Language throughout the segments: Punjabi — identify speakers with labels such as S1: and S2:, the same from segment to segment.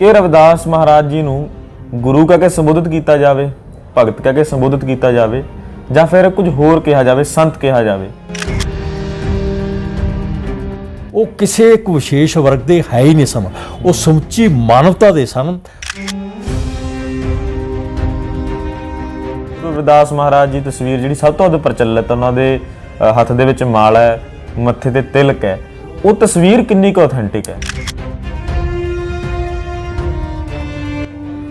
S1: ਕਿ ਰਵਿਦਾਸ ਮਹਾਰਾਜ ਜੀ ਨੂੰ ਗੁਰੂ ਕਹਿ ਕੇ ਸੰਬੋਧਿਤ ਕੀਤਾ ਜਾਵੇ ਭਗਤ ਕਹਿ ਕੇ ਸੰਬੋਧਿਤ ਕੀਤਾ ਜਾਵੇ ਜਾਂ ਫਿਰ ਕੁਝ ਹੋਰ ਕਿਹਾ ਜਾਵੇ ਸੰਤ ਕਿਹਾ ਜਾਵੇ।
S2: ਉਹ ਕਿਸੇ ਇੱਕ ਵਿਸ਼ੇਸ਼ ਵਰਗ ਦੇ ਹੈ ਹੀ ਨਹੀਂ ਸਨ ਉਹ ਸਮੁੱਚੀ ਮਾਨਵਤਾ ਦੇ ਸਨ।
S1: ਰਵਿਦਾਸ ਮਹਾਰਾਜ ਜੀ ਤਸਵੀਰ ਜਿਹੜੀ ਸਭ ਤੋਂ ਵੱਧ ਪ੍ਰਚਲਿਤ ਉਹਨਾਂ ਦੇ ਹੱਥ ਦੇ ਵਿੱਚ ਮਾਲਾ ਹੈ ਮੱਥੇ ਤੇ ਤਿਲਕ ਹੈ ਉਹ ਤਸਵੀਰ ਕਿੰਨੀ ਕੁ ਆਥੈਂਟਿਕ ਹੈ?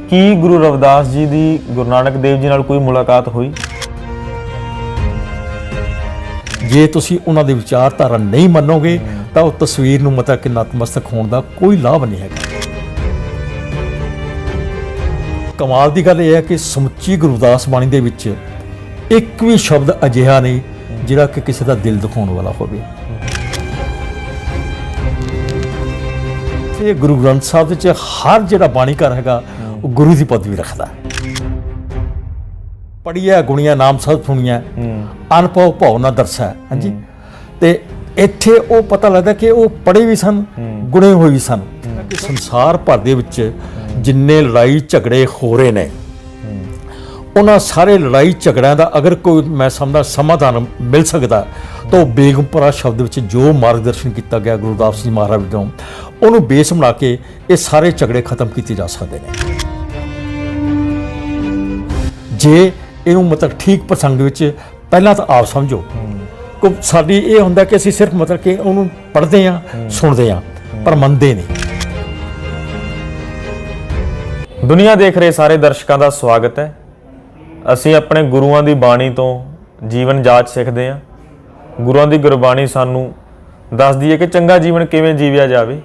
S1: ਕੀ ਗੁਰੂ ਰਵਿਦਾਸ ਜੀ ਦੀ ਗੁਰੂ ਨਾਨਕ ਦੇਵ ਜੀ ਨਾਲ ਕੋਈ ਮੁਲਾਕਾਤ ਹੋਈ?
S2: ਜੇ ਤੁਸੀਂ ਉਹਨਾਂ ਦੇ ਵਿਚਾਰਧਾਰਾ ਨਹੀਂ ਮੰਨੋਗੇ, ਤਾਂ ਉਹ ਤਸਵੀਰ ਨੂੰ ਮਤਾ ਕਿ ਨਤਮਸਤਕ ਹੋਣ ਦਾ ਕੋਈ ਲਾਭ ਨਹੀਂ ਹੈਗਾ। ਕਮਾਲ ਦੀ ਗੱਲ ਇਹ ਹੈ ਕਿ ਸਮੁੱਚੀ ਗੁਰਦਾਸ ਬਾਣੀ ਦੇ ਵਿੱਚ ਇੱਕ ਵੀ ਸ਼ਬਦ ਅਜਿਹਾ ਨਹੀਂ, ਜਿਹੜਾ ਕਿ ਕਿਸੇ ਦਾ ਦਿਲ ਦਿਖਾਉਣ ਵਾਲਾ ਹੋਵੇ। ਇਹ ਗੁਰੂ ਗ੍ਰੰਥ ਸਾਹਿਬ ਵਿੱਚ ਹਰ ਜਿਹੜਾ ਬਾਣੀ ਘਰ ਹੈਗਾ ਉਹ ਗੁਰੂ ਦੀ ਪਦਵੀ ਰੱਖਦਾ। ਪੜੀਆ ਗੁਣੀਆਂ ਨਾਮ ਸਭ ਸੁਣੀਆਂ ਅਨਭਵ ਭਾਵ ਨਾ ਦਰਸਾ। ਹਾਂਜੀ। ਤੇ ਇੱਥੇ ਉਹ ਪਤਾ ਲੱਗਦਾ ਕਿ ਉਹ ਪੜੇ ਵੀ ਸਨ ਗੁਣੇ ਹੋਏ ਵੀ ਸਨ। ਕਿ ਸੰਸਾਰ ਭਰ ਦੇ ਵਿੱਚ ਜਿੰਨੇ ਲੜਾਈ ਝਗੜੇ ਹੋ ਰਹੇ ਨੇ ਉਹਨਾਂ ਸਾਰੇ ਲੜਾਈ ਝਗੜਿਆਂ ਦਾ ਅਗਰ ਕੋਈ ਮੈਂ ਸਮਝਦਾ ਸਮਾਧਾਨ ਮਿਲ ਸਕਦਾ ਤਾਂ ਉਹ ਬੇਗਮਪੁਰਾ ਸ਼ਬਦ ਵਿੱਚ ਜੋ ਮਾਰਗਦਰਸ਼ਨ ਕੀਤਾ ਗਿਆ ਗੁਰਦਾਸ ਜੀ ਮਹਾਰਾਜ ਵੱਲੋਂ ਉਹਨੂੰ ਬੇਸ ਬਣਾ ਕੇ ਇਹ ਸਾਰੇ ਝਗੜੇ ਖਤਮ ਕੀਤੇ ਜਾ ਸਕਦੇ ਨੇ। ਜੇ ਇਹਨੂੰ ਮਤਲਬ ਠੀਕ ਪ੍ਰਸੰਗ ਵਿੱਚ ਪਹਿਲਾਂ ਤਾਂ ਆਪ ਸਮਝੋ। ਕੋ ਸਾਡੀ ਇਹ ਹੁੰਦਾ ਕਿ ਅਸੀਂ ਸਿਰਫ ਮਤਲਬ ਕਿ ਉਹਨੂੰ ਪੜ੍ਹਦੇ ਆ ਸੁਣਦੇ ਆ ਪਰ ਮੰਨਦੇ ਨਹੀਂ।
S1: ਦੁਨੀਆ ਦੇਖ ਰਹੇ ਸਾਰੇ ਦਰਸ਼ਕਾਂ ਦਾ ਸਵਾਗਤ ਹੈ। ਅਸੀਂ ਆਪਣੇ ਗੁਰੂਆਂ ਦੀ ਬਾਣੀ ਤੋਂ ਜੀਵਨ ਜਾਚ ਸਿੱਖਦੇ ਹਾਂ। ਗੁਰੂਆਂ ਦੀ ਗੁਰਬਾਣੀ ਸਾਨੂੰ ਦੱਸਦੀ ਹੈ ਕਿ ਚੰਗਾ ਜੀਵਨ ਕਿਵੇਂ ਜੀਵਿਆ ਜਾਵੇ।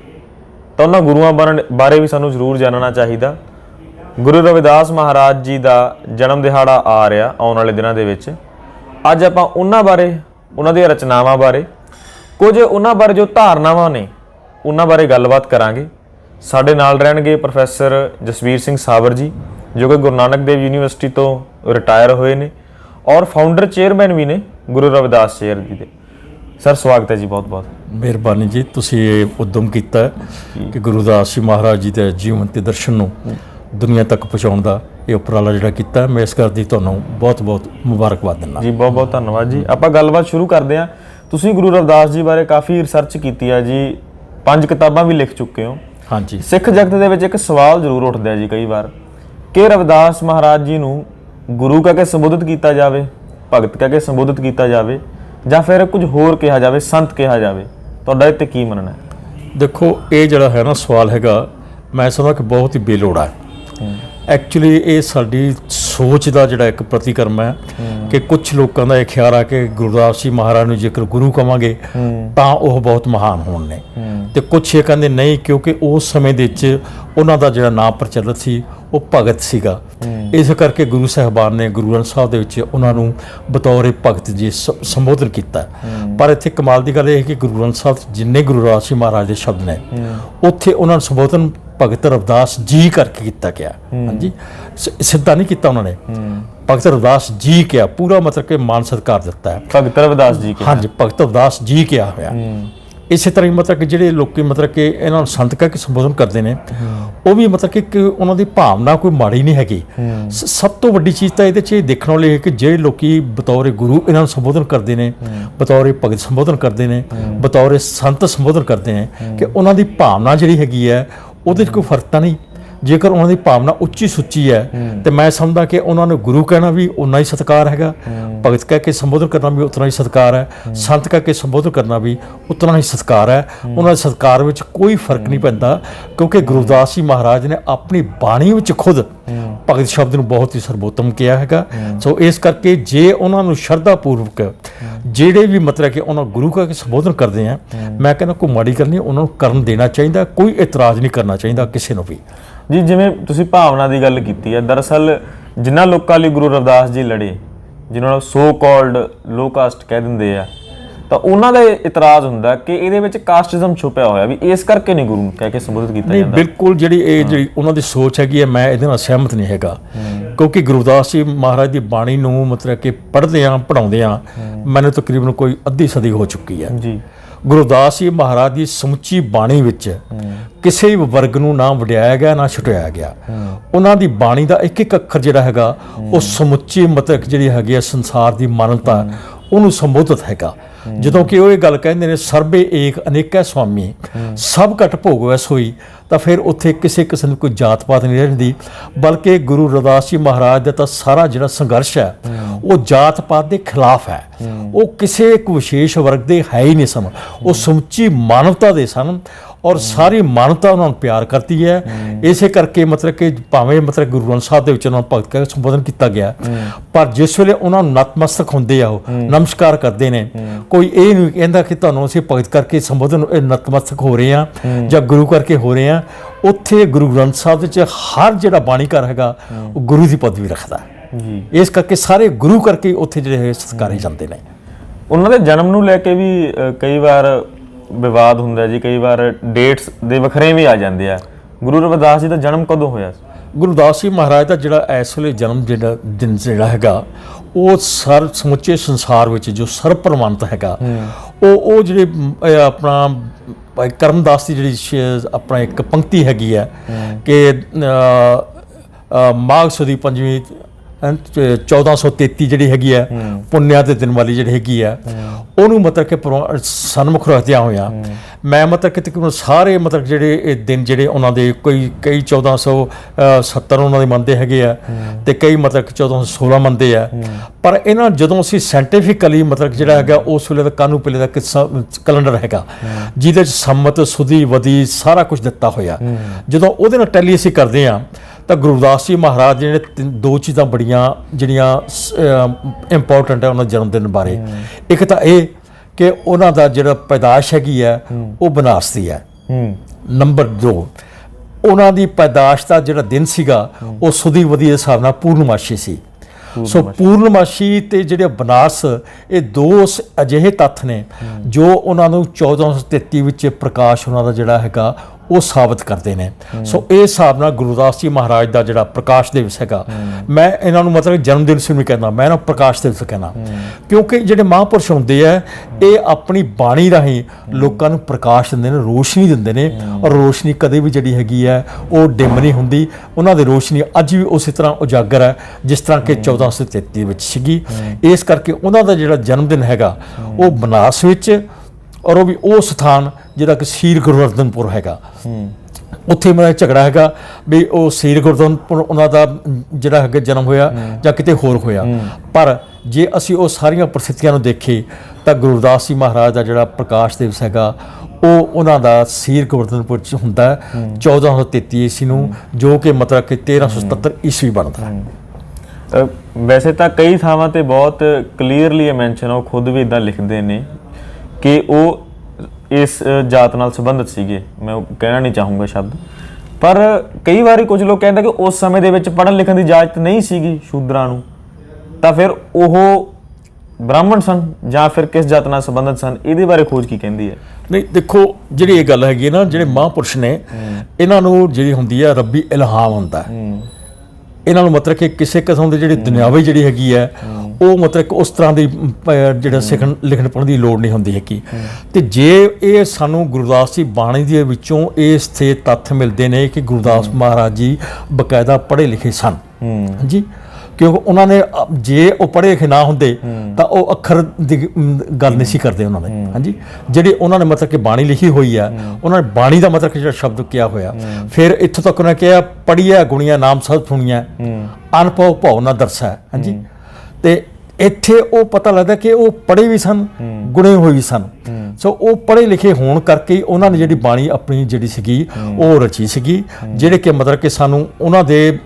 S1: ਤਾਂ ਉਹਨਾਂ ਗੁਰੂਆਂ ਬਾਰੇ- ਬਾਰੇ ਵੀ ਸਾਨੂੰ ਜ਼ਰੂਰ ਜਾਣਨਾ ਚਾਹੀਦਾ। ਗੁਰੂ ਰਵਿਦਾਸ ਮਹਾਰਾਜ ਜੀ ਦਾ ਜਨਮ ਦਿਹਾੜਾ ਆ ਰਿਹਾ ਆਉਣ ਵਾਲੇ ਦਿਨਾਂ ਦੇ ਵਿੱਚ। ਅੱਜ ਆਪਾਂ ਉਹਨਾਂ ਬਾਰੇ ਉਹਨਾਂ ਦੀਆਂ ਰਚਨਾਵਾਂ ਬਾਰੇ ਕੁਝ ਉਹਨਾਂ ਬਾਰੇ ਜੋ ਧਾਰਨਾਵਾਂ ਨੇ ਉਹਨਾਂ ਬਾਰੇ ਗੱਲਬਾਤ ਕਰਾਂਗੇ। ਸਾਡੇ ਨਾਲ ਰਹਿਣਗੇ ਪ੍ਰੋਫੈਸਰ ਜਸਵੀਰ ਸਿੰਘ ਸਾਬਰ ਜੀ ਜੋ ਕਿ ਗੁਰੂ ਨਾਨਕ ਦੇਵ ਯੂਨੀਵਰਸਿਟੀ ਤੋਂ ਰਿਟਾਇਰ ਹੋਏ ਨੇ ਔਰ ਫਾਊਂਡਰ ਚੇਅਰਮੈਨ ਵੀ ਨੇ ਗੁਰੂ ਰਵਿਦਾਸ ਚੇਅਰ ਜੀ ਦੇ। ਸਰ ਸਵਾਗਤ ਹੈ ਜੀ ਬਹੁਤ ਬਹੁਤ
S2: ਮਿਹਰਬਾਨੀ ਜੀ ਤੁਸੀਂ ਇਹ ਉਦਮ ਕੀਤਾ ਕਿ ਗੁਰੂਦਾਸ ਜੀ ਮਹਾਰਾਜ ਜੀ ਦੇ ਜੀਵਨ ਤੇ ਦਰਸ਼ਨ ਨੂੰ ਦੁਨੀਆ ਤੱਕ ਪਹੁੰਚਾਉਣ ਦਾ ਇਹ ਉਪਰਾਲਾ ਜਿਹੜਾ ਕੀਤਾ ਮੈਂ ਇਸ ਕਰਦੀ ਤੁਹਾਨੂੰ ਬਹੁਤ-ਬਹੁਤ ਮੁਬਾਰਕਬਾਦ ਦਿੰਦਾ।
S1: ਜੀ ਬਹੁਤ ਬਹੁਤ ਧੰਨਵਾਦ ਜੀ। ਆਪਾਂ ਗੱਲਬਾਤ ਸ਼ੁਰੂ ਕਰਦੇ ਹਾਂ। ਤੁਸੀਂ ਗੁਰੂ ਰਵਿਦਾਸ ਜੀ ਬਾਰੇ ਕਾਫੀ ਰਿਸਰਚ ਕੀਤੀ ਹੈ ਜੀ। ਪੰਜ ਕਿਤਾਬਾਂ ਵੀ ਲਿਖ ਚੁੱਕੇ ਹੋ।
S2: ਹਾਂਜੀ।
S1: ਸਿੱਖ ਜਗਤ ਦੇ ਵਿੱਚ ਇੱਕ ਸਵਾਲ ਜ਼ਰੂਰ ਉੱਠਦਾ ਜੀ ਕਈ ਵਾਰ। ਕਿ ਰਵਿਦਾਸ ਮਹਾਰਾਜ ਜੀ ਨੂੰ ਗੁਰੂ ਕਹਿ ਕੇ ਸੰਬੋਧਿਤ ਕੀਤਾ ਜਾਵੇ ਭਗਤ ਕਹਿ ਕੇ ਸੰਬੋਧਿਤ ਕੀਤਾ ਜਾਵੇ ਜਾਂ ਫਿਰ ਕੁਝ ਹੋਰ ਕਿਹਾ ਜਾਵੇ ਸੰਤ ਕਿਹਾ ਜਾਵੇ ਤੁਹਾਡਾ ਤੇ ਕੀ ਮੰਨਣਾ ਹੈ?
S2: ਦੇਖੋ ਇਹ ਜਿਹੜਾ ਹੈ ਨਾ ਸਵਾਲ ਹੈਗਾ ਮੈਂ ਸਮਝਦਾ ਕਿ ਬਹੁਤ ਹੀ ਬੇਲੋੜਾ ਹੈ। ਐਕਚੁਅਲੀ ਇਹ ਸਾਡੀ ਸੋਚ ਦਾ ਜਿਹੜਾ ਇੱਕ ਪ੍ਰਤੀਕਰਮ ਹੈ ਕਿ ਕੁਝ ਲੋਕਾਂ ਦਾ ਇਹ ਖਿਆਲ ਆ ਕਿ ਗੁਰਦਾਸ ਜੀ ਮਹਾਰਾਜ ਨੂੰ ਜੇਕਰ ਗੁਰੂ ਕਵਾਂਗੇ ਤਾਂ ਉਹ ਬਹੁਤ ਮਹਾਨ ਹੋਣ ਨੇ। ਤੇ ਕੁਝ ਇਹ ਕਹਿੰਦੇ ਨਹੀਂ ਕਿਉਂਕਿ ਉਸ ਸਮੇਂ ਦੇ ਵਿੱਚ ਉਹਨਾਂ ਦਾ ਜਿਹੜਾ ਨਾਮ ਪ੍ਰਚਲਿਤ ਸੀ ਉਹ ਭਗਤ ਸੀਗਾ। ਇਸ ਕਰਕੇ ਗੁਰੂ ਸਾਹਿਬਾਨ ਨੇ ਗੁਰੂ ਗ੍ਰੰਥ ਸਾਹਿਬ ਦੇ ਵਿੱਚ ਉਹਨਾਂ ਨੂੰ ਬਤੌਰ ਭਗਤ ਜੀ ਸੰਬੋਧਨ ਕੀਤਾ। ਪਰ ਇੱਥੇ ਕਮਾਲ ਦੀ ਗੱਲ ਇਹ ਹੈ ਕਿ ਗੁਰੂ ਗ੍ਰੰਥ ਸਾਹਿਬ ਜਿੰਨੇ ਗੁਰੂ ਰਾਜ ਮਹਾਰਾਜ ਦੇ ਸ਼ਬਦ ਨੇ ਉੱਥੇ ਉਹਨਾਂ ਨੂੰ ਸੰਬੋਧਨ ਭਗਤ ਰਵਿਦਾਸ ਜੀ ਕਰਕੇ ਕੀਤਾ ਗਿਆ। ਹਾਂਜੀ? ਸਿੱਧਾ ਨਹੀਂ ਕੀਤਾ ਉਹਨਾਂ ਨੇ। ਭਗਤ ਰਵਿਦਾਸ ਜੀ ਕਿਹਾ ਪੂਰਾ ਮਤਲਬ ਕਿ ਮਾਨ ਸਤਿਕਾਰ ਦਿੱਤਾ ਹੈ।
S1: ਭਗਤ ਰਵਿਦਾਸ ਜੀ ਕੇ
S2: ਹਾਂਜੀ ਭਗਤ ਰਵਿਦਾਸ ਜੀ ਕਿਹਾ ਹੋਇਆ। ਇਸੇ ਤਰ੍ਹਾਂ ਹੀ ਮਤਲਬ ਕਿ ਜਿਹੜੇ ਲੋਕੀ ਮਤਲਬ ਕਿ ਇਹਨਾਂ ਨੂੰ ਸੰਤ ਕਹਿ ਕੇ ਸੰਬੋਧਨ ਕਰਦੇ ਨੇ ਉਹ ਵੀ ਮਤਲਬ ਕਿ- ਉਹਨਾਂ ਦੀ ਭਾਵਨਾ ਕੋਈ ਮਾੜੀ ਨਹੀਂ ਹੈਗੀ। ਸਭ ਤੋਂ ਵੱਡੀ ਚੀਜ਼ ਤਾਂ ਇਹਦੇ 'ਚ ਇਹ ਦੇਖਣ ਵਾਲੀ ਹੈ ਕਿ ਜਿਹੜੇ ਲੋਕੀ ਬਤੌਰ ਗੁਰੂ ਇਹਨਾਂ ਨੂੰ ਸੰਬੋਧਨ ਕਰਦੇ ਨੇ ਬਤੌਰ ਭਗਤ ਸੰਬੋਧਨ ਕਰਦੇ ਨੇ ਬਤੌਰ ਸੰਤ ਸੰਬੋਧਨ ਕਰਦੇ ਨੇ ਕਿ ਉਹਨਾਂ ਦੀ ਭਾਵਨਾ ਜਿਹੜੀ ਹੈਗੀ ਹੈ ਉਹਦੇ 'ਚ ਕੋਈ ਫ਼ਰਕ ਤਾਂ ਨਹੀਂ। ਜੇਕਰ ਉਹਨਾਂ ਦੀ ਭਾਵਨਾ ਉੱਚੀ ਸੁੱਚੀ ਹੈ ਤੇ ਮੈਂ ਸਮਝਦਾ ਕਿ ਉਹਨਾਂ ਨੂੰ ਗੁਰੂ ਕਹਿਣਾ ਵੀ ਉਨਾ ਹੀ ਸਤਿਕਾਰ ਹੈਗਾ। ਭਗਤ ਕਹਿ ਕੇ ਸੰਬੋਧਨ ਕਰਨਾ ਵੀ ਉਤਨਾ ਹੀ ਸਤਿਕਾਰ ਹੈ। ਸੰਤ ਕਹਿ ਕੇ ਸੰਬੋਧਨ ਕਰਨਾ ਵੀ ਉਤਨਾ ਹੀ ਸਤਿਕਾਰ ਹੈ। ਉਹਨਾਂ ਦੇ ਸਤਿਕਾਰ ਵਿੱਚ ਕੋਈ ਫ਼ਰਕ ਨਹੀਂ ਪੈਂਦਾ ਕਿਉਂਕਿ ਗੁਰਦਾਸ ਜੀ ਮਹਾਰਾਜ ਨੇ ਆਪਣੀ ਬਾਣੀ ਵਿੱਚ ਖੁਦ ਭਗਤ ਸ਼ਬਦ ਨੂੰ ਬਹੁਤ ਹੀ ਸਰਬੋਤਮ ਕਿਹਾ ਹੈਗਾ। ਸੋ ਇਸ ਕਰਕੇ ਜੇ ਉਹਨਾਂ ਨੂੰ ਸ਼ਰਧਾ ਪੂਰਵਕ ਜਿਹੜੇ ਵੀ ਮਤਲਬ ਕਿ ਉਹਨਾਂ ਗੁਰੂ ਕੇ ਸੰਬੋਧਨ ਕਰਦੇ ਆ ਮੈਂ ਕਹਿੰਦਾ ਕੋਈ ਮਾੜੀ ਕਰਨੀ ਉਹਨਾਂ ਨੂੰ ਕਰਨ ਦੇਣਾ ਚਾਹੀਦਾ ਕੋਈ ਇਤਰਾਜ਼ ਨਹੀਂ ਕਰਨਾ ਚਾਹੀਦਾ ਕਿਸੇ ਨੂੰ ਵੀ।
S1: ਜੀ ਜਿਵੇਂ ਤੁਸੀਂ ਭਾਵਨਾ ਦੀ ਗੱਲ ਕੀਤੀ ਹੈ ਦਰਅਸਲ ਜਿਨ੍ਹਾਂ ਲੋਕਾਂ ਲਈ ਗੁਰੂ ਰਵਿਦਾਸ ਜੀ ਲੜੇ ਜਿਨ੍ਹਾਂ ਨੂੰ ਸੋ ਕਾਲਡ ਲੋ ਕਾਸਟ ਕਹਿ ਦਿੰਦੇ ਆ ਤਾਂ ਉਹਨਾਂ ਦਾ ਇਤਰਾਜ਼ ਹੁੰਦਾ ਕਿ ਇਹਦੇ ਵਿੱਚ ਕਾਸਟਿਜ਼ਮ ਛੁਪਿਆ ਹੋਇਆ ਵੀ ਇਸ ਕਰਕੇ ਨਹੀਂ ਗੁਰੂ ਨੂੰ ਕਹਿ ਕੇ ਸੰਬੋਧਿਤ ਕੀਤਾ
S2: ਨਹੀਂ
S1: ਜਾਂਦਾ।
S2: ਬਿਲਕੁਲ ਜਿਹੜੀ ਇਹ ਜਿਹੜੀ ਉਹਨਾਂ ਦੀ ਸੋਚ ਹੈਗੀ ਹੈ ਮੈਂ ਇਹਦੇ ਨਾਲ ਸਹਿਮਤ ਨਹੀਂ ਹੈਗਾ। ਕਿਉਂਕਿ ਗੁਰਦਾਸ ਜੀ ਮਹਾਰਾਜ ਦੀ ਬਾਣੀ ਨੂੰ ਮਤਲਬ ਕਿ ਪੜ੍ਹਦੇ ਆ ਪੜਾਉਂਦੇ ਆ ਮੈਨੂੰ ਤਕਰੀਬਨ ਕੋਈ ਅੱਧੀ ਸਦੀ ਹੋ ਚੁੱਕੀ ਹੈ।
S1: ਜੀ।
S2: ਗੁਰਦਾਸ ਜੀ ਮਹਾਰਾਜ ਦੀ ਸਮੁੱਚੀ ਬਾਣੀ ਵਿੱਚ ਕਿਸੇ ਵੀ ਵਰਗ ਨੂੰ ਨਾ ਵਡਿਆਇਆ ਗਿਆ ਨਾ ਛੁਟਾਇਆ ਗਿਆ। ਉਹਨਾਂ ਦੀ ਬਾਣੀ ਦਾ ਇੱਕ ਇੱਕ ਅੱਖਰ ਜਿਹੜਾ ਹੈਗਾ ਉਹ ਸਮੁੱਚੀ ਮਤਲਬ ਜਿਹੜੀ ਹੈਗੀ ਹੈ ਸੰਸਾਰ ਦੀ ਮਾਨਵਤਾ ਉਹਨੂੰ ਸੰਬੋਧਿਤ ਹੈਗਾ। ਜਦੋਂ ਕਿ ਉਹ ਇਹ ਗੱਲ ਕਹਿੰਦੇ ਨੇ, ਸਰਬੇ ਏਕ ਅਨੇਕਾ ਸੁਆਮੀ। ਸਭ ਘਟ ਭੋਗ ਵੈਸ ਹੋਈ, ਤਾਂ ਫਿਰ ਉੱਥੇ ਕਿਸੇ ਕਿਸਮ ਦੀ ਕੋਈ ਜਾਤ ਪਾਤ ਨਹੀਂ ਰਹਿੰਦੀ, ਬਲਕਿ ਗੁਰੂ ਰਵਿਦਾਸ ਜੀ ਮਹਾਰਾਜ ਦਾ ਤਾਂ ਸਾਰਾ ਜਿਹੜਾ ਸੰਘਰਸ਼ ਹੈ, ਉਹ ਜਾਤ ਪਾਤ ਦੇ ਖਿਲਾਫ ਹੈ। ਉਹ ਕਿਸੇ ਇੱਕ ਵਿਸ਼ੇਸ਼ ਵਰਗ ਦੇ ਹੈ ਹੀ ਨਹੀਂ ਸਨ। ਉਹ ਸਮੁੱਚੀ ਮਾਨਵਤਾ ਦੇ ਸਨ। ਔਰ ਸਾਰੀ ਮਾਨਵਤਾ ਉਹਨਾਂ ਨੂੰ ਪਿਆਰ ਕਰਦੀ ਹੈ। ਇਸੇ ਕਰਕੇ ਮਤਲਬ ਕਿ ਭਾਵੇਂ ਮਤਲਬ ਗੁਰੂ ਗ੍ਰੰਥ ਸਾਹਿਬ ਦੇ ਵਿੱਚ ਉਹਨਾਂ ਨੂੰ ਭਗਤ ਕਰਕੇ ਸੰਬੋਧਨ ਕੀਤਾ ਗਿਆ ਪਰ ਜਿਸ ਵੇਲੇ ਉਹਨਾਂ ਨੂੰ ਨਤਮਸਤਕ ਹੁੰਦੇ ਆ ਉਹ ਨਮਸਕਾਰ ਕਰਦੇ ਨੇ। ਕੋਈ ਇਹ ਨਹੀਂ ਕਹਿੰਦਾ ਕਿ ਤੁਹਾਨੂੰ ਅਸੀਂ ਭਗਤ ਕਰਕੇ ਸੰਬੋਧਨ ਇਹ ਨਤਮਸਤਕ ਹੋ ਰਹੇ ਆ ਜਾਂ ਗੁਰੂ ਕਰਕੇ ਹੋ ਰਹੇ ਆ। ਉੱਥੇ ਗੁਰੂ ਗ੍ਰੰਥ ਸਾਹਿਬ ਵਿੱਚ ਹਰ ਜਿਹੜਾ ਬਾਣੀਕਾਰ ਹੈਗਾ ਉਹ ਗੁਰੂ ਦੀ ਪਦਵੀ ਰੱਖਦਾ।
S1: ਜੀ।
S2: ਇਸ ਕਰਕੇ ਸਾਰੇ ਗੁਰੂ ਕਰਕੇ ਉੱਥੇ ਜਿਹੜੇ ਸਤਿਕਾਰੇ ਜਾਂਦੇ ਨੇ।
S1: ਉਹਨਾਂ ਦੇ ਜਨਮ ਨੂੰ ਲੈ ਕੇ ਵੀ ਕਈ ਵਾਰ ਵਿਵਾਦ ਹੁੰਦਾ ਜੀ ਕਈ ਵਾਰ ਡੇਟਸ ਦੇ ਵੱਖਰੇ ਵੀ ਆ ਜਾਂਦੇ ਆ। ਗੁਰੂ ਰਵਿਦਾਸ ਜੀ ਦਾ ਜਨਮ ਕਦੋਂ ਹੋਇਆ
S2: ਗੁਰਦਾਸ ਜੀ ਮਹਾਰਾਜ ਦਾ ਜਿਹੜਾ ਇਸ ਵੇਲੇ ਜਨਮ ਜਿਹੜਾ ਦਿਨ ਜਿਹੜਾ ਹੈਗਾ ਉਹ ਸਰ ਸਮੁੱਚੇ ਸੰਸਾਰ ਵਿੱਚ ਜੋ ਸਰਪ੍ਰਮਾਨਤ ਹੈਗਾ ਉਹ ਉਹ ਜਿਹੜੇ ਆਪਣਾ ਭਾਈ ਕਰਮਦਾਸ ਦੀ ਜਿਹੜੀ ਆਪਣਾ ਇੱਕ ਪੰਕਤੀ ਹੈਗੀ ਹੈ ਕਿ ਮਾਘ ਸੁਦੀ ਪੰਜਵੀਂ 1433 ਜਿਹੜੀ ਹੈਗੀ ਹੈ ਪੁੰਨਿਆ ਦੇ ਦਿਨ ਵਾਲੀ ਜਿਹੜੀ ਹੈਗੀ ਹੈ ਉਹਨੂੰ ਮਤਲਬ ਕਿ ਸਨਮੁਖ ਰੱਖਦਿਆਂ ਹੋਇਆ ਮੈਂ ਮਤਲਬ ਕਿ ਤਕਰੀਬਨ ਸਾਰੇ ਮਤਲਬ ਜਿਹੜੇ ਇਹ ਦਿਨ ਜਿਹੜੇ ਉਹਨਾਂ ਦੇ ਕੋਈ ਕਈ 1470 ਉਹਨਾਂ ਦੇ ਮੰਨਦੇ ਹੈਗੇ ਆ ਤੇ ਕਈ ਮਤਲਬ ਕਿ 1416 ਮੰਨਦੇ ਆ। ਪਰ ਇਹਨਾਂ ਜਦੋਂ ਅਸੀਂ ਸਾਇੰਟੀਫਿਕਲੀ ਮਤਲਬ ਜਿਹੜਾ ਹੈਗਾ ਉਸ ਵੇਲੇ ਦਾ ਕਾਨੂੰ ਪਿਲੇ ਦਾ ਕਿੱਸਾ ਕੈਲੰਡਰ ਹੈਗਾ। ਜਿਹਦੇ ਚ ਸੰਮਤ ਸੁਦੀ ਵਦੀ ਸਾਰਾ ਕੁਝ ਦਿੱਤਾ ਹੋਇਆ। ਜਦੋਂ ਉਹਦੇ ਨਾਲ ਟੈਲੀ ਅਸੀਂ ਕਰਦੇ ਆ ਤਾਂ ਗੁਰਦਾਸ ਜੀ ਮਹਾਰਾਜ ਜੀ ਨੇ ਤਿੰਨ- ਦੋ ਚੀਜ਼ਾਂ ਬੜੀਆਂ ਜਿਹੜੀਆਂ ਇੰਪੋਰਟੈਂਟ ਹੈ ਉਹਨਾਂ ਦੇ ਜਨਮ ਦਿਨ ਬਾਰੇ ਇੱਕ ਤਾਂ ਇਹ ਕਿ ਉਹਨਾਂ ਦਾ ਜਿਹੜਾ ਪੈਦਾਸ਼ ਹੈਗੀ ਹੈ ਉਹ ਬਨਾਰਸ ਦੀ ਹੈ।
S1: ਹੂੰ।
S2: ਨੰਬਰ 2 ਉਹਨਾਂ ਦੀ ਪੈਦਾਸ਼ ਦਾ ਜਿਹੜਾ ਦਿਨ ਸੀਗਾ ਉਹ ਸੁਦੀ ਵਧੀ ਦੇ ਹਿਸਾਬ ਨਾਲ ਪੂਰਨਮਾਸ਼ੀ ਸੀ। ਸੋ ਪੂਰਨਮਾਸ਼ੀ ਤੇ ਜਿਹੜੇ ਬਨਾਰਸ ਇਹ ਦੋ ਸ- ਅਜਿਹੇ ਤੱਥ ਨੇ ਜੋ ਉਹਨਾਂ ਨੂੰ 1433 ਵਿੱਚ ਪ੍ਰਕਾਸ਼ ਉਹਨਾਂ ਦਾ ਜਿਹੜਾ ਹੈਗਾ ਉਹ ਸਾਬਤ ਕਰਦੇ ਨੇ। ਸੋ ਇਹ ਹਿਸਾਬ ਨਾਲ ਗੁਰਦਾਸ ਜੀ ਮਹਾਰਾਜ ਦਾ ਜਿਹੜਾ ਪ੍ਰਕਾਸ਼ ਦਿਵਸ ਹੈਗਾ, ਮੈਂ ਇਹਨਾਂ ਨੂੰ ਮਤਲਬ ਜਨਮ ਦਿਵਸ ਵੀ ਨਹੀਂ ਕਹਿੰਦਾ, ਮੈਂ ਇਹਨਾਂ ਨੂੰ ਪ੍ਰਕਾਸ਼ ਦਿਵਸ ਕਹਿੰਦਾ। ਕਿਉਂਕਿ ਜਿਹੜੇ ਮਹਾਂਪੁਰਸ਼ ਹੁੰਦੇ ਆ, ਇਹ ਆਪਣੀ ਬਾਣੀ ਰਾਹੀਂ ਲੋਕਾਂ ਨੂੰ ਪ੍ਰਕਾਸ਼ ਦਿੰਦੇ ਨੇ, ਰੋਸ਼ਨੀ ਦਿੰਦੇ ਨੇ ਔਰ ਰੋਸ਼ਨੀ ਕਦੇ ਵੀ ਜਿਹੜੀ ਹੈਗੀ ਹੈ ਉਹ ਡਿਮ ਨਹੀਂ ਹੁੰਦੀ। ਉਹਨਾਂ ਦੀ ਰੋਸ਼ਨੀ ਅੱਜ ਵੀ ਉਸੇ ਤਰ੍ਹਾਂ ਉਜਾਗਰ ਹੈ ਜਿਸ ਤਰ੍ਹਾਂ ਕਿ 1433 ਵਿੱਚ ਸੀਗੀ। ਇਸ ਕਰਕੇ ਉਹਨਾਂ ਦਾ ਜਿਹੜਾ ਜਨਮ ਦਿਨ ਹੈਗਾ, ਉਹ ਬਨਾਰਸ ਵਿੱਚ ਔਰ ਉਹ ਵੀ ਉਹ ਸਥਾਨ ਜਿਹੜਾ ਕਿ ਸੀਰ ਗੁਰਵਰਧਨਪੁਰ ਹੈਗਾ। ਉੱਥੇ ਮੇਰਾ ਝਗੜਾ ਹੈਗਾ ਵੀ ਉਹ ਸੀਰ ਗੁਰਦਨਪੁਰ ਉਹਨਾਂ ਦਾ ਜਿਹੜਾ ਹੈਗਾ ਜਨਮ ਹੋਇਆ ਜਾਂ ਕਿਤੇ ਹੋਰ ਹੋਇਆ। ਪਰ ਜੇ ਅਸੀਂ ਉਹ ਸਾਰੀਆਂ ਪ੍ਰਸਿੱਧੀਆਂ ਨੂੰ ਦੇਖੀ ਤਾਂ ਗੁਰਦਾਸ ਜੀ ਮਹਾਰਾਜ ਦਾ ਜਿਹੜਾ ਪ੍ਰਕਾਸ਼ ਦਿਵਸ ਹੈਗਾ ਉਹ ਉਹਨਾਂ ਦਾ ਸੀਰ ਗੁਰਦਨਪੁਰ ਚ ਹੁੰਦਾ ਹੈ। 1433 ਈਸਵੀ ਨੂੰ ਜੋ ਕਿ ਮਤਲਬ ਕਿ 1377 ਈਸਵੀ ਬਣਦਾ। ਹੈ।
S1: ਵੈਸੇ ਤਾਂ ਕਈ ਥਾਵਾਂ ਤੇ ਬਹੁਤ ਕਲੀਅਰਲੀ ਇਹ ਮੈਂਸ਼ਨ ਉਹ ਖੁਦ ਵੀ ਇਦਾਂ ਲਿਖਦੇ ਨੇ। ਕਿ ਉਹ ਇਸ ਜਾਤ ਨਾਲ ਸੰਬੰਧਿਤ ਸੀਗੇ। ਮੈਂ ਉਹ ਕਹਿਣਾ ਨਹੀਂ ਚਾਹੂੰਗਾ ਸ਼ਬਦ। ਪਰ ਕਈ ਵਾਰੀ ਕੁਝ ਲੋਕ ਕਹਿੰਦੇ ਕਿ ਉਸ ਸਮੇਂ ਦੇ ਵਿੱਚ ਪੜ੍ਹਨ ਲਿਖਣ ਦੀ ਇਜਾਜ਼ਤ ਨਹੀਂ ਸੀਗੀ ਸ਼ੂਦਰਾਂ ਨੂੰ। ਤਾਂ ਫਿਰ ਉਹ ਬ੍ਰਾਹਮਣ ਸਨ ਜਾਂ ਫਿਰ ਕਿਸ ਜਾਤ ਨਾਲ ਸੰਬੰਧਿਤ ਸਨ? ਇਹਦੇ ਬਾਰੇ ਖੋਜ ਕੀ ਕਹਿੰਦੀ ਹੈ?
S2: ਨਹੀਂ ਦੇਖੋ ਜਿਹੜੀ ਇਹ ਗੱਲ ਹੈਗੀ ਨਾ ਜਿਹੜੇ ਮਹਾਂਪੁਰਸ਼ ਨੇ ਇਹਨਾਂ ਨੂੰ ਜਿਹੜੀ ਹੁੰਦੀ ਹੈ ਰੱਬੀ ਇਲਹਾਮ ਹੁੰਦਾ ਹੈ। ਇਹਨਾਂ ਨੂੰ ਮਤਲਬ ਕਿ ਕਿਸੇ ਕਿਸਮ ਦੀ ਜਿਹੜੀ ਦੁਨਿਆਵੀ ਜਿਹੜੀ ਹੈਗੀ ਹੈ। ਉਹ ਮਤਲਬ ਕਿ ਉਸ ਤਰ੍ਹਾਂ ਦੀ ਜਿਹੜਾ ਸਿੱਖਣ ਲਿਖਣ ਪੜ੍ਹਨ ਦੀ ਲੋੜ ਨਹੀਂ ਹੁੰਦੀ ਹੈਗੀ। ਤੇ ਜੇ ਇਹ ਸਾਨੂੰ ਗੁਰਦਾਸ ਜੀ ਬਾਣੀ ਦੇ ਵਿੱਚੋਂ ਇਸ ਤੇ ਤੱਥ ਮਿਲਦੇ ਨੇ ਕਿ ਗੁਰਦਾਸ ਮਹਾਰਾਜ ਜੀ ਬਕਾਇਦਾ ਪੜ੍ਹੇ ਲਿਖੇ ਸਨ। ਹਾਂਜੀ? ਕਿਉਂਕਿ ਉਹਨਾਂ ਨੇ ਜੇ ਉਹ ਪੜ੍ਹੇ ਲਿਖੇ ਨਾ ਹੁੰਦੇ ਤਾਂ ਉਹ ਅੱਖਰ ਦੀ ਗੱਲ ਨਹੀਂ ਸੀ ਕਰਦੇ ਉਹਨਾਂ ਨੇ ਹਾਂਜੀ? ਜਿਹੜੀ ਉਹਨਾਂ ਨੇ ਮਤਲਬ ਕਿ ਬਾਣੀ ਲਿਖੀ ਹੋਈ ਆ ਉਹਨਾਂ ਨੇ ਬਾਣੀ ਦਾ ਮਤਲਬ ਕਿ ਜਿਹੜਾ ਸ਼ਬਦ ਕਿਹਾ ਹੋਇਆ ਫਿਰ ਇੱਥੋਂ ਤੱਕ ਉਹਨਾਂ ਕਿਹਾ ਪੜੀਆ ਗੁਣੀਆਂ ਨਾਮ ਸਭ ਸੁਣੀਆਂ ਅਨਭਉ ਭਉ ਨਾ ਦਰਸੈ। ਹਾਂਜੀ? ਤੇ ਇੱਥੇ ਉਹ ਪਤਾ ਲੱਗਦਾ ਕਿ ਉਹ ਪੜ੍ਹੇ ਵੀ ਸਨ ਗੁਣੇ ਹੋਏ ਵੀ ਸਨ। ਸੋ ਉਹ ਪੜ੍ਹੇ ਲਿਖੇ ਹੋਣ ਕਰਕੇ ਹੀ ਉਹਨਾਂ ਨੇ ਜਿਹੜੀ ਬਾਣੀ ਆਪਣੀ ਜਿਹੜੀ ਸੀਗੀ ਉਹ ਰਚੀ ਸੀਗੀ ਜਿਹੜੇ ਕਿ ਮਤਲਬ ਕਿ ਸਾਨੂੰ ਉਹਨਾਂ ਦੇ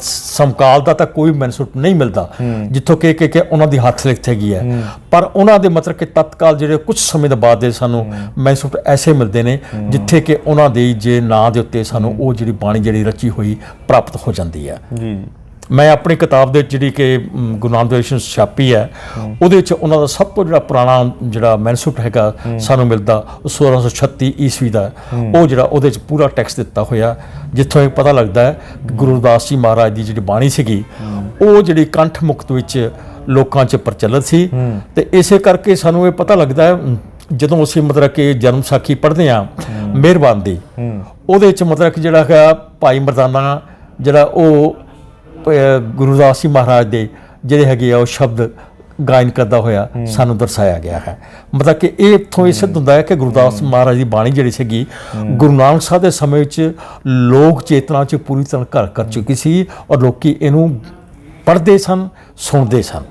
S2: ਸਮਕਾਲ ਦਾ ਤਾਂ ਕੋਈ ਮੈਨਸੂਟ ਨਹੀਂ ਮਿਲਦਾ ਜਿੱਥੋਂ ਕਿ ਕਿ ਉਹਨਾਂ ਦੀ ਹੱਥ ਲਿਖਤ ਹੈਗੀ ਹੈ। ਪਰ ਉਹਨਾਂ ਦੇ ਮਤਲਬ ਕਿ ਤਤਕਾਲ ਜਿਹੜੇ ਕੁਝ ਸਮੇਂ ਦੇ ਬਾਅਦ ਦੇ ਸਾਨੂੰ ਮੈਨਸੂਟ ਐਸੇ ਮਿਲਦੇ ਨੇ ਜਿੱਥੇ ਕਿ ਉਹਨਾਂ ਦੇ ਜੇ ਨਾਂ ਦੇ ਉੱਤੇ ਸਾਨੂੰ ਉਹ ਜਿਹੜੀ ਬਾਣੀ ਜਿਹੜੀ ਰਚੀ ਹੋਈ ਪ੍ਰਾਪਤ ਹੋ ਜਾਂਦੀ ਹੈ।
S1: ਜੀ।
S2: ਮੈਂ ਆਪਣੀ ਕਿਤਾਬ ਦੇ ਜਿਹੜੀ ਕਿ ਮ, ਗੁਰੂ ਨਾਨਕ ਦੇਵ ਜੀ ਛਾਪੀ ਹੈ ਉਹਦੇ ਵਿੱਚ ਉਹਨਾਂ ਦਾ ਸਭ ਤੋਂ ਜਿਹੜਾ ਪੁਰਾਣਾ ਜਿਹੜਾ ਮੈਨਸੂਟ ਹੈਗਾ ਸਾਨੂੰ ਮਿਲਦਾ ਉਹ 1636 ਈਸਵੀ ਦਾ। ਉਹ ਜਿਹੜਾ ਉਹਦੇ ਵਿੱਚ ਪੂਰਾ ਟੈਕਸਟ ਦਿੱਤਾ ਹੋਇਆ ਜਿੱਥੋਂ ਇਹ ਪਤਾ ਲੱਗਦਾ ਹੈ ਕਿ ਗੁਰੂ ਰਵਿਦਾਸ ਜੀ ਮਹਾਰਾਜ ਦੀ ਜਿਹੜੀ ਬਾਣੀ ਸੀਗੀ ਉਹ ਜਿਹੜੀ ਕੰਠ ਮੁਕਤ ਵਿੱਚ ਲੋਕਾਂ 'ਚ ਪ੍ਰਚਲਿਤ ਸੀ। ਤੇ ਇਸੇ ਕਰਕੇ ਸਾਨੂੰ ਇਹ ਪਤਾ ਲੱਗਦਾ ਹੈ ਜਦੋਂ ਅਸੀਂ ਮਤਲਬ ਕਿ ਜਨਮ ਸਾਖੀ ਪੜ੍ਹਦੇ ਆ ਮਿਹਰਬਾਨ ਦੀ। ਉਹਦੇ ਵਿੱਚ ਮਤਲਬ ਕਿ ਜਿਹੜਾ ਹੈਗਾ ਭਾਈ ਮਰਦਾਨਾ ਜਿਹੜਾ ਉਹ ਅਹ, ਗੁਰਦਾਸ ਜੀ ਮਹਾਰਾਜ ਦੇ ਜਿਹੜੇ ਹੈਗੇ ਆ ਉਹ ਸ਼ਬਦ ਗਾਇਨ ਕਰਦਾ ਹੋਇਆ ਸਾਨੂੰ ਦਰਸਾਇਆ ਗਿਆ ਹੈ। ਮਤਲਬ ਕਿ ਇਹ ਇੱਥੋਂ ਇਹ ਸਿੱਧ ਹੁੰਦਾ ਹੈ ਕਿ ਗੁਰਦਾਸ ਮਹਾਰਾਜ ਦੀ ਬਾਣੀ ਜਿਹੜੀ ਸੀਗੀ ਗੁਰੂ ਨਾਨਕ ਸਾਹਿਬ ਦੇ ਸਮੇਂ ਵਿੱਚ ਲੋਕ ਚੇਤਨਾ 'ਚ ਪੂਰੀ ਤਰ੍ਹਾਂ ਘਰ ਕਰ ਚੁੱਕੀ ਸੀ ਔਰ ਲੋਕੀ ਇਹਨੂੰ ਪੜ੍ਹਦੇ ਸਨ ਸੁਣਦੇ ਸਨ।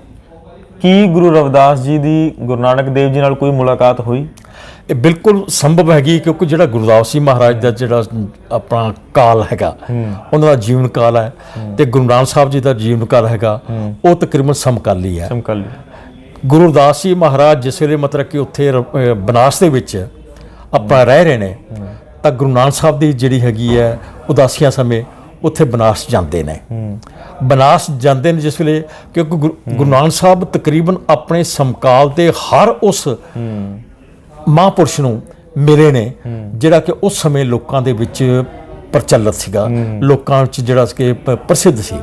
S1: ਕੀ ਗੁਰੂ ਰਵਿਦਾਸ ਜੀ ਦੀ ਗੁਰੂ ਨਾਨਕ ਦੇਵ ਜੀ ਨਾਲ ਕੋਈ ਮੁਲਾਕਾਤ ਹੋਈ?
S2: ਇਹ ਬਿਲਕੁਲ ਸੰਭਵ ਹੈਗੀ ਕਿਉਂਕਿ ਜਿਹੜਾ ਗੁਰਦਾਸ ਜੀ ਮਹਾਰਾਜ ਦਾ ਜਿਹੜਾ ਆਪਣਾ ਕਾਲ ਹੈਗਾ ਉਹਨਾਂ ਦਾ ਜੀਵਨ ਕਾਲ ਹੈ ਤੇ ਗੁਰੂ ਨਾਨਕ ਸਾਹਿਬ ਜੀ ਦਾ ਜੀਵਨ ਕਾਲ ਹੈਗਾ ਉਹ ਤਕਰੀਬਨ ਸਮਕਾਲੀ ਹੈ।
S1: ਸਮਕਲ।
S2: ਗੁਰਦਾਸ ਜੀ ਮਹਾਰਾਜ ਜਿਸ ਵੇਲੇ ਮਤਲਬ ਕਿ ਉੱਥੇ ਬਨਾਰਸ ਦੇ ਵਿੱਚ ਆਪਾਂ ਰਹਿ ਰਹੇ ਨੇ ਤਾਂ ਗੁਰੂ ਨਾਨਕ ਸਾਹਿਬ ਦੀ ਜਿਹੜੀ ਹੈਗੀ ਹੈ ਉਦਾਸੀਆਂ ਸਮੇਂ ਉੱਥੇ ਬਨਾਰਸ ਜਾਂਦੇ ਨੇ। ਬਨਾਰਸ ਜਾਂਦੇ ਨੇ ਜਿਸ ਵੇਲੇ ਕਿਉਂਕਿ ਗੁਰੂ ਗੁਰੂ ਨਾਨਕ ਸਾਹਿਬ ਤਕਰੀਬਨ ਆਪਣੇ ਸਮਕਾਲ ਦੇ ਹਰ ਉਸ ਮਹਾਂਪੁਰਸ਼ ਨੂੰ ਮਿਲੇ ਨੇ ਜਿਹੜਾ ਕਿ ਉਸ ਸਮੇਂ ਲੋਕਾਂ ਦੇ ਵਿੱਚ ਪ੍ਰਚਲਿਤ ਸੀਗਾ। ਲੋਕਾਂ ਵਿੱਚ ਜਿਹੜਾ ਸੀ ਕਿ ਪ੍ਰਸਿੱਧ ਸੀ।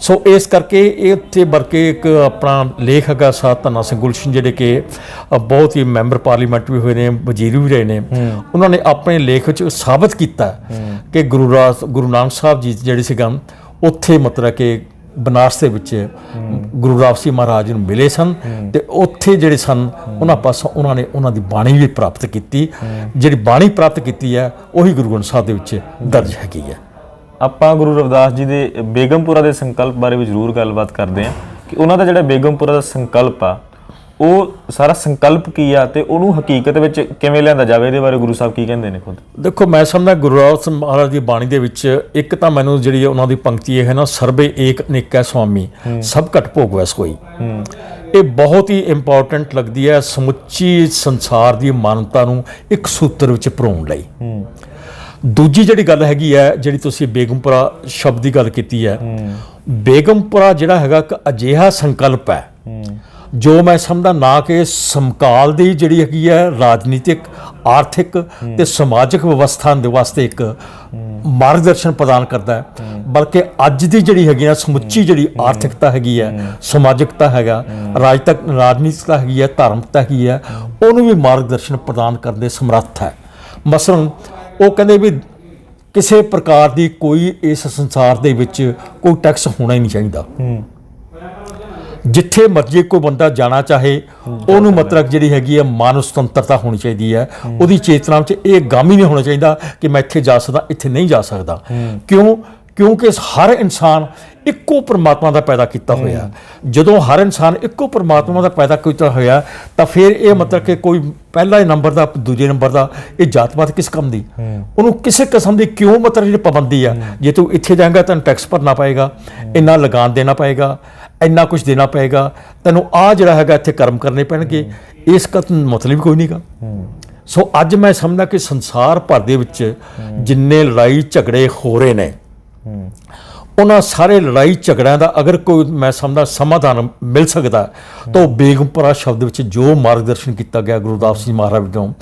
S2: ਸੋ ਇਸ ਕਰਕੇ ਇਹ ਉੱਥੇ ਵਰਕੇ ਇੱਕ ਆਪਣਾ ਲੇਖ ਹੈਗਾ ਸਾਧ ਧੰਨਾ ਸਿੰਘ ਗੁਲਸ਼ਨ ਜਿਹੜੇ ਕਿ ਬਹੁਤ ਹੀ ਮੈਂਬਰ ਪਾਰਲੀਮੈਂਟ ਵੀ ਹੋਏ ਨੇ ਵਜ਼ੀਰ ਵੀ ਰਹੇ ਨੇ। ਉਹਨਾਂ ਨੇ ਆਪਣੇ ਲੇਖ ਵਿੱਚ ਸਾਬਤ ਕੀਤਾ ਕਿ ਗੁਰੂ ਰਾਸ ਗੁਰੂ ਨਾਨਕ ਸਾਹਿਬ ਜੀ ਜਿਹੜੇ ਸੀਗਾ ਉੱਥੇ ਮਤਲਬ ਕਿ ਬਨਾਰਸ ਦੇ ਵਿੱਚ ਗੁਰੂ ਰਾਵ ਸਿੰਘ ਮਹਾਰਾਜ ਨੂੰ ਮਿਲੇ ਸਨ ਤੇ ਉੱਥੇ ਜਿਹੜੇ ਸਨ, ਉਹਨਾਂ ਪਾਸੋਂ ਉਹਨਾਂ ਨੇ ਉਹਨਾਂ ਦੀ ਬਾਣੀ ਵੀ ਪ੍ਰਾਪਤ ਕੀਤੀ। ਜਿਹੜੀ ਬਾਣੀ ਪ੍ਰਾਪਤ ਕੀਤੀ ਹੈ, ਉਹੀ ਗੁਰੂ ਗ੍ਰੰਥ ਸਾਹਿਬ ਦੇ ਵਿੱਚ ਦਰਜ ਹੈਗੀ ਹੈ।
S1: ਆਪਾਂ ਗੁਰੂ ਰਵਿਦਾਸ ਜੀ ਦੇ ਬੇਗਮਪੁਰਾ ਦੇ ਸੰਕਲਪ ਬਾਰੇ ਵੀ ਜ਼ਰੂਰ ਗੱਲਬਾਤ ਕਰਦੇ ਹਾਂ ਕਿ ਉਹਨਾਂ ਦਾ ਜਿਹੜਾ ਬੇਗਮਪੁਰਾ ਦਾ ਸੰਕਲਪ ਆ ਉਹ ਸਾਰਾ ਸੰਕਲਪ ਕੀ ਆ ਤੇ ਉਹਨੂੰ ਹਕੀਕਤ ਵਿੱਚ ਕਿਵੇਂ ਲਿਆਂਦਾ ਜਾਵੇ? ਇਹਦੇ ਬਾਰੇ ਗੁਰੂ ਸਾਹਿਬ ਕੀ ਕਹਿੰਦੇ ਨੇ ਖੁਦ?
S2: ਦੇਖੋ ਮੈਂ ਸਮਝਦਾ ਗੁਰੂ ਰਾਵ ਸਿੰਘ ਮਹਾਰਾਜ ਦੀ ਬਾਣੀ ਦੇ ਵਿੱਚ ਇੱਕ ਤਾਂ ਮੈਨੂੰ ਜਿਹੜੀ ਉਹਨਾਂ ਦੀ ਪੰਕਤੀ ਇਹ ਹੈ ਨਾ ਸਰਬੇ ਏਕ ਨਿਕੈ ਸੁਆਮੀ ਸਭ ਘਟ ਭੋਗ ਵੈਸ ਕੋਈ। ਇਹ ਬਹੁਤ ਹੀ ਇੰਪੋਰਟੈਂਟ ਲੱਗਦੀ ਹੈ ਸਮੁੱਚੀ ਸੰਸਾਰ ਦੀ ਮਾਨਵਤਾ ਨੂੰ ਇੱਕ ਸੂਤਰ ਵਿੱਚ ਪਰੋਣ ਲਈ। ਦੂਜੀ ਜਿਹੜੀ ਗੱਲ ਹੈਗੀ ਹੈ ਜਿਹੜੀ ਤੁਸੀਂ ਬੇਗਮਪੁਰਾ ਸ਼ਬਦ ਦੀ ਗੱਲ ਕੀਤੀ ਹੈ ਬੇਗਮਪੁਰਾ ਜਿਹੜਾ ਹੈਗਾ ਇੱਕ ਅਜਿਹਾ ਸੰਕਲਪ ਹੈ। ਜੋ ਮੈਂ ਸਮਝਦਾ ਨਾ ਕਿ ਸਮਕਾਲ ਦੀ ਜਿਹੜੀ ਹੈਗੀ ਹੈ ਰਾਜਨੀਤਿਕ ਆਰਥਿਕ ਤੇ ਸਮਾਜਿਕ ਵਿਵਸਥਾ ਦੇ ਵਾਸਤੇ ਇੱਕ ਮਾਰਗਦਰਸ਼ਨ ਪ੍ਰਦਾਨ ਕਰਦਾ ਹੈ। ਬਲਕਿ ਅੱਜ ਦੀ ਜਿਹੜੀ ਹੈਗੀ ਹੈ ਸਮੁੱਚੀ ਜਿਹੜੀ ਆਰਥਿਕਤਾ ਹੈਗੀ ਹੈ ਸਮਾਜਿਕਤਾ ਹੈਗਾ ਰਾਜਤਕ ਰਾਜਨੀਤਿਕਤਾ ਹੈਗੀ ਹੈ ਧਾਰਮਿਕਤਾ ਹੈਗੀ ਹੈ ਉਹਨੂੰ ਵੀ ਮਾਰਗਦਰਸ਼ਨ ਪ੍ਰਦਾਨ ਕਰਨ ਦੇ ਸਮਰੱਥ ਹੈ। ਮਸਲਨ ਉਹ ਕਹਿੰਦੇ ਵੀ ਕਿਸੇ ਪ੍ਰਕਾਰ ਦੀ ਕੋਈ ਇਸ ਸੰਸਾਰ ਦੇ ਵਿੱਚ ਕੋਈ ਟੈਕਸ ਹੋਣਾ ਹੀ ਨਹੀਂ ਚਾਹੀਦਾ। ਜਿੱਥੇ ਮਰਜ਼ੀ ਕੋਈ ਬੰਦਾ ਜਾਣਾ ਚਾਹੇ ਉਹਨੂੰ ਮਤਲਬ ਜਿਹੜੀ ਹੈਗੀ ਹੈ ਮਾਨਵ ਸੁਤੰਤਰਤਾ ਹੋਣੀ ਚਾਹੀਦੀ ਹੈ। ਉਹਦੀ ਚੇਤਨਾ ਵਿੱਚ ਇਹ ਗਮ ਨਹੀਂ ਹੋਣਾ ਚਾਹੀਦਾ ਕਿ ਮੈਂ ਇੱਥੇ ਜਾ ਸਕਦਾ ਇੱਥੇ ਨਹੀਂ ਜਾ ਸਕਦਾ। ਕਿਉਂ? ਕਿਉਂਕਿ ਹਰ ਇਨਸਾਨ ਇੱਕੋ ਪਰਮਾਤਮਾ ਦਾ ਪੈਦਾ ਕੀਤਾ ਹੋਇਆ। ਜਦੋਂ ਹਰ ਇਨਸਾਨ ਇੱਕੋ ਪਰਮਾਤਮਾ ਦਾ ਪੈਦਾ ਕੀਤਾ ਹੋਇਆ ਤਾਂ ਫਿਰ ਇਹ ਮਤਲਬ ਕਿ ਕੋਈ ਪਹਿਲਾ ਨੰਬਰ ਦਾ ਦੂਜੇ ਨੰਬਰ ਦਾ ਇਹ ਜਾਤ-ਪਾਤ ਕਿਸ ਕੰਮ ਦੀ? ਉਹਨੂੰ ਕਿਸੇ ਕਿਸਮ ਦੀ ਕਿਉਂ ਮਤਲਬ ਜਿਹੜੀ ਪਾਬੰਦੀ ਆ? ਜੇ ਤੂੰ ਇੱਥੇ ਜਾਏਗਾ ਤੈਨੂੰ ਟੈਕਸ ਭਰਨਾ ਪਏਗਾ ਇੰਨਾ ਲਗਾਨ ਦੇਣਾ ਪਏਗਾ ਇੰਨਾ ਕੁਝ ਦੇਣਾ ਪਏਗਾ ਤੈਨੂੰ ਆ ਜਿਹੜਾ ਹੈਗਾ ਇੱਥੇ ਕਰਮ ਕਰਨੇ ਪੈਣਗੇ। ਇਸ ਦਾ ਤਾਂ ਮਤਲਬ ਕੋਈ ਨਹੀਂਗਾ ਸੋ ਅੱਜ ਮੈਂ ਸਮਝਦਾ ਕਿ ਸੰਸਾਰ ਭਰ ਦੇ ਵਿੱਚ ਜਿੰਨੇ ਲੜਾਈ ਝਗੜੇ ਹੋ ਰਹੇ ਨੇ ਉਹਨਾਂ ਸਾਰੇ ਲੜਾਈ ਝਗੜਿਆਂ ਦਾ ਅਗਰ ਕੋਈ ਮੈਂ ਸਮਝਦਾ ਸਮਾਧਾਨ ਮਿਲ ਸਕਦਾ ਤਾਂ ਬੇਗਮਪੁਰਾ ਸ਼ਬਦ ਵਿੱਚ ਜੋ ਮਾਰਗਦਰਸ਼ਨ ਕੀਤਾ ਗਿਆ ਗੁਰਦਾਸ ਜੀ ਮਹਾਰਾਜ ਵੱਲੋਂ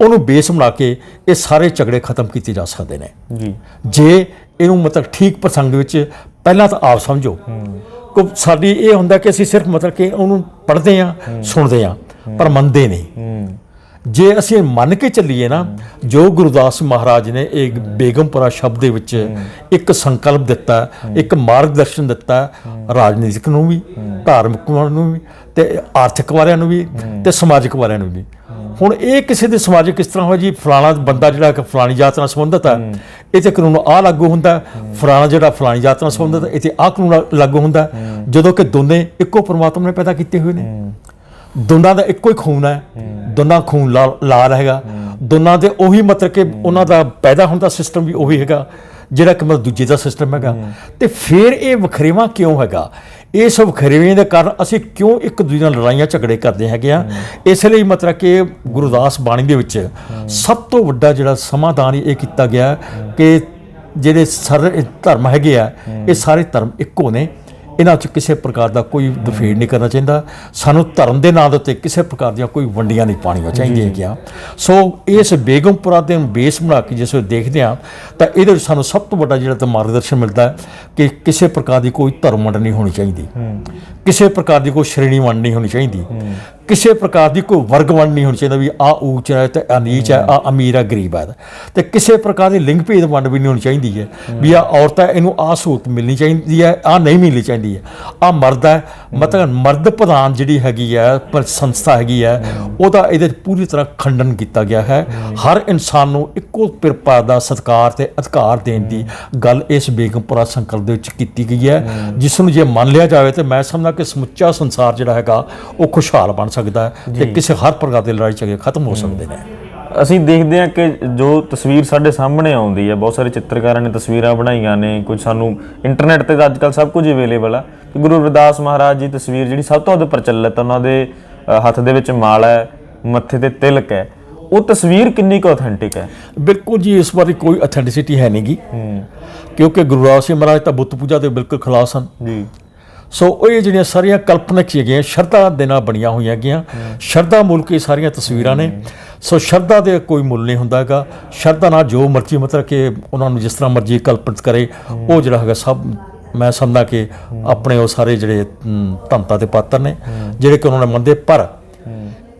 S2: ਉਹਨੂੰ ਬੇਸ ਬਣਾ ਕੇ ਇਹ ਸਾਰੇ ਝਗੜੇ ਖਤਮ ਕੀਤੇ ਜਾ ਸਕਦੇ ਨੇ।
S1: ਜੀ।
S2: ਜੇ ਇਹਨੂੰ ਮਤਲਬ ਠੀਕ ਪ੍ਰਸੰਗ ਵਿੱਚ ਪਹਿਲਾਂ ਤਾਂ ਆਪ ਸਮਝੋ। ਕੋ ਸਾਡੀ ਇਹ ਹੁੰਦਾ ਕਿ ਅਸੀਂ ਸਿਰਫ ਮਤਲਬ ਕਿ ਉਹਨੂੰ ਪੜ੍ਹਦੇ ਆ ਸੁਣਦੇ ਆ ਪਰ ਮੰਨਦੇ ਨਹੀਂ। ਜੇ ਅਸੀਂ ਮੰਨ ਕੇ ਚੱਲੀਏ ਨਾ ਜੋ ਗੁਰਦਾਸ ਮਹਾਰਾਜ ਨੇ ਇਹ ਬੇਗਮਪੁਰਾ ਸ਼ਬਦ ਦੇ ਵਿੱਚ ਇੱਕ ਸੰਕਲਪ ਦਿੱਤਾ ਇੱਕ ਮਾਰਗਦਰਸ਼ਨ ਦਿੱਤਾ ਰਾਜਨੀਤਿਕ ਨੂੰ ਵੀ ਧਾਰਮਿਕ ਨੂੰ ਵੀ ਤੇ ਆਰਥਿਕ ਵਾਲਿਆਂ ਨੂੰ ਵੀ ਤੇ ਸਮਾਜਿਕ ਵਾਲਿਆਂ ਨੂੰ ਵੀ। ਹੁਣ ਇਹ ਕਿਸੇ ਦੇ ਸਮਾਜਿਕ ਕਿਸ ਤਰ੍ਹਾਂ ਹੋਇਆ ਜੀ? ਫਲਾਣਾ ਬੰਦਾ ਜਿਹੜਾ ਕਿ ਫਲਾਣੀ ਜਾਤ ਨਾਲ ਸੰਬੰਧਿਤ ਹੈ। ਇਹ ਤੇ ਕਾਨੂੰਨ ਆ ਲਾਗੂ ਹੁੰਦਾ। ਫਲਾਣਾ ਜਿਹੜਾ ਫਲਾਣੀ ਜਾਤ ਨਾਲ ਸੰਬੰਧਿਤ ਤੇ ਆ ਕਾਨੂੰਨ ਲਾਗੂ ਹੁੰਦਾ। ਜਦੋਂ ਕਿ ਦੋਨੇ ਇੱਕੋ ਪਰਮਾਤਮਾ ਨੇ ਪੈਦਾ ਕੀਤੇ ਹੋਏ ਨੇ। ਦੋਨਾਂ ਦਾ ਇੱਕੋ ਹੀ ਖੂਨ ਹੈ। ਦੋਨਾਂ ਖੂਨ ਲਾ- ਲਾਲ ਹੈਗਾ। ਦੋਨਾਂ ਦੇ ਉਹੀ ਮਤਲਬ ਕਿ ਉਹਨਾਂ ਦਾ ਪੈਦਾ ਹੋਣ ਦਾ ਸਿਸਟਮ ਵੀ ਉਹੀ ਹੈਗਾ। ਜਿਹੜਾ ਕਿ ਮਤਲਬ ਦੂਜੇ ਦਾ ਸਿਸਟਮ ਹੈਗਾ। ਤੇ ਫਿਰ ਇਹ ਵਖਰੇਵਾ ਕਿਉਂ ਹੈਗਾ? ਇਸ ਵਖਰੇਵੇਂ ਦੇ ਕਾਰਨ ਅਸੀਂ ਕਿਉਂ ਇੱਕ ਦੂਜੇ ਨਾਲ ਲੜਾਈਆਂ ਝਗੜੇ ਕਰਦੇ ਹੈਗੇ ਆ? ਇਸ ਲਈ ਮਤਲਬ ਕਿ ਗੁਰਦਾਸ ਬਾਣੀ ਦੇ ਵਿੱਚ ਸਭ ਤੋਂ ਵੱਡਾ ਜਿਹੜਾ ਸਮਾਧਾਨ ਇਹ ਕੀਤਾ ਗਿਆ ਕਿ ਜਿਹੜੇ ਸਾਰੇ ਧਰਮ ਹੈਗੇ ਆ ਇਹ ਸਾਰੇ ਧਰਮ ਇੱਕੋ ਨੇ। ਇਹਨਾਂ 'ਚ ਕਿਸੇ ਪ੍ਰਕਾਰ ਦਾ ਕੋਈ ਦਫੇੜ ਨਹੀਂ ਕਰਨਾ ਚਾਹੀਦਾ। ਸਾਨੂੰ ਧਰਮ ਦੇ ਨਾਂ ਦੇ ਉੱਤੇ ਕਿਸੇ ਪ੍ਰਕਾਰ ਦੀਆਂ ਕੋਈ ਵੰਡੀਆਂ ਨਹੀਂ ਪਾਣੀਆਂ ਚਾਹੀਦੀਆਂ ਹੈਗੀਆਂ। ਸੋ ਇਸ ਬੇਗਮਪੁਰਾ ਦੇ ਬੇਸ ਬਣਾ ਕੇ ਜਿਸ ਵੇਲੇ ਦੇਖਦੇ ਆ ਤਾਂ ਇਹਦੇ ਵਿੱਚ ਸਾਨੂੰ ਸਭ ਤੋਂ ਵੱਡਾ ਜਿਹੜਾ ਤਾਂ ਮਾਰਗਦਰਸ਼ਨ ਮਿਲਦਾ ਹੈ ਕਿ ਕਿਸੇ ਪ੍ਰਕਾਰ ਦੀ ਕੋਈ ਧਰਮ ਵੰਡ ਨਹੀਂ ਹੋਣੀ ਚਾਹੀਦੀ। ਕਿਸੇ ਪ੍ਰਕਾਰ ਦੀ ਕੋਈ ਸ਼੍ਰੇਣੀ ਵੰਡ ਨਹੀਂ ਹੋਣੀ ਚਾਹੀਦੀ। ਕਿਸੇ ਪ੍ਰਕਾਰ ਦੀ ਕੋਈ ਵਰਗ ਵੰਡ ਨਹੀਂ ਹੋਣੀ ਚਾਹੀਦਾ ਵੀ ਆ ਉੱਚ ਹੈ ਤੇ ਆ ਨੀਚ ਹੈ ਆ ਅਮੀਰ ਹੈ ਗਰੀਬ ਹੈ। ਤੇ ਕਿਸੇ ਪ੍ਰਕਾਰ ਦੀ ਲਿੰਗ ਭੇਦ ਵੰਡ ਵੀ ਨਹੀਂ ਹੋਣੀ ਚਾਹੀਦੀ ਹੈ ਵੀ ਆ ਔਰਤ ਹੈ ਇਹਨੂੰ ਆ ਸਹੂਲਤ ਮਿਲਣੀ ਚਾਹੀਦੀ ਹੈ ਆ ਨਹੀਂ ਮਿਲਣੀ ਚਾਹੀਦੀ ਹੈ। ਆ ਮਰਦ ਹੈ ਮਤਲਬ ਮਰਦ ਪ੍ਰਧਾਨ ਜਿਹੜੀ ਹੈਗੀ ਹੈ ਪਰ ਸੰਸਥਾ ਹੈਗੀ ਹੈ ਉਹਦਾ ਇਹਦੇ ਪੂਰੀ ਤਰ੍ਹਾਂ ਖੰਡਨ ਕੀਤਾ ਗਿਆ ਹੈ। ਹਰ ਇਨਸਾਨ ਨੂੰ ਇੱਕੋ ਪਿਰਪਾ ਦਾ ਸਤਿਕਾਰ ਤੇ ਅਧਿਕਾਰ ਦੇਣ ਦੀ ਗੱਲ ਇਸ ਬੇਗਮਪੁਰਾ ਸੰਕਲਪ ਦੇ ਵਿੱਚ ਕੀਤੀ ਗਈ ਹੈ। ਜਿਸ ਨੂੰ ਜੇ ਮੰਨ ਲਿਆ ਜਾਵੇ ਤੇ ਮੈਂ ਸਮਝਦਾ ਕਿ ਸਮੁੱਚਾ ਸੰਸਾਰ ਜਿਹੜਾ ਹੈਗਾ ਉਹ ਖੁਸ਼ਹਾਲ ਬਣ ਸਕਦਾ ਹੈ ਤੇ ਕਿਸੇ ਹਰ ਪ੍ਰਕਾਰ ਦੀ ਲੜਾਈ ਝਗੜੇ ਖਤਮ ਹੋ ਸਕਦੇ ਨੇ।
S1: ਅਸੀਂ ਦੇਖਦੇ ਹਾਂ ਕਿ ਜੋ ਤਸਵੀਰ ਸਾਡੇ ਸਾਹਮਣੇ ਆਉਂਦੀ ਹੈ ਬਹੁਤ ਸਾਰੇ ਚਿੱਤਰਕਾਰਾਂ ਨੇ ਤਸਵੀਰਾਂ ਬਣਾਈਆਂ ਨੇ ਕੁਝ ਸਾਨੂੰ ਇੰਟਰਨੈਟ ਤੇ ਅੱਜ ਕੱਲ ਸਭ ਕੁਝ ਅਵੇਲੇਬਲ ਆ। ਗੁਰੂ ਰਵਿਦਾਸ ਮਹਾਰਾਜ ਜੀ ਤਸਵੀਰ ਜਿਹੜੀ ਸਭ ਤੋਂ ਵੱਧ ਪ੍ਰਚਲਿਤ ਉਹਨਾਂ ਦੇ ਹੱਥ ਦੇ ਵਿੱਚ ਮਾਲਾ ਹੈ ਮੱਥੇ ਤੇ ਤਿਲਕ ਹੈ ਉਹ ਤਸਵੀਰ ਕਿੰਨੀ ਕੁ ਆਥੈਂਟਿਕ ਹੈ?
S2: ਬਿਲਕੁਲ ਜੀ ਇਸ ਬਾਰੇ ਕੋਈ ਅਥੈਂਟਿਸਿਟੀ ਹੈ ਨਹੀਂਗੀ ਕਿਉਂਕਿ ਗੁਰੂ ਰਾਜ ਸਿੰਘ ਮਹਾਰਾਜ ਤਾਂ ਬੁੱਤ ਪੂਜਾ ਦੇ ਬਿਲਕੁਲ ਖਿਲਾਫ ਸਨ।
S1: ਜੀ।
S2: ਸੋ ਇਹ ਜਿਹੜੀਆਂ ਸਾਰੀਆਂ ਕਲਪਨਕ ਸੀਗੀਆਂ ਸ਼ਰਧਾ ਦੇ ਨਾਲ ਬਣੀਆਂ ਹੋਈਆਂ ਹੈਗੀਆਂ। ਸ਼ਰਧਾ ਮੁਲਕ ਇਹ ਸਾਰੀਆਂ ਤਸਵੀਰਾਂ ਨੇ। ਸੋ ਸ਼ਰਧਾ ਦੇ ਕੋਈ ਮੁੱਲ ਨਹੀਂ ਹੁੰਦਾਗਾ ਸ਼ਰਧਾ ਨਾਲ ਜੋ ਮਰਜ਼ੀ ਮਤਲਬ ਕਿ ਉਹਨਾਂ ਨੂੰ ਜਿਸ ਤਰ੍ਹਾਂ ਮਰਜ਼ੀ ਕਲਪਿਤ ਕਰੇ। ਉਹ ਜਿਹੜਾ ਹੈਗਾ ਸਭ ਮੈਂ ਸਮਝਦਾ ਕਿ ਆਪਣੇ ਉਹ ਸਾਰੇ ਜਿਹੜੇ ਅਮ, ਧੰਤਾ ਦੇ ਪਾਤਰ ਨੇ ਜਿਹੜੇ ਕਿ ਉਹਨਾਂ ਨੇ ਮੰਨਦੇ। ਪਰ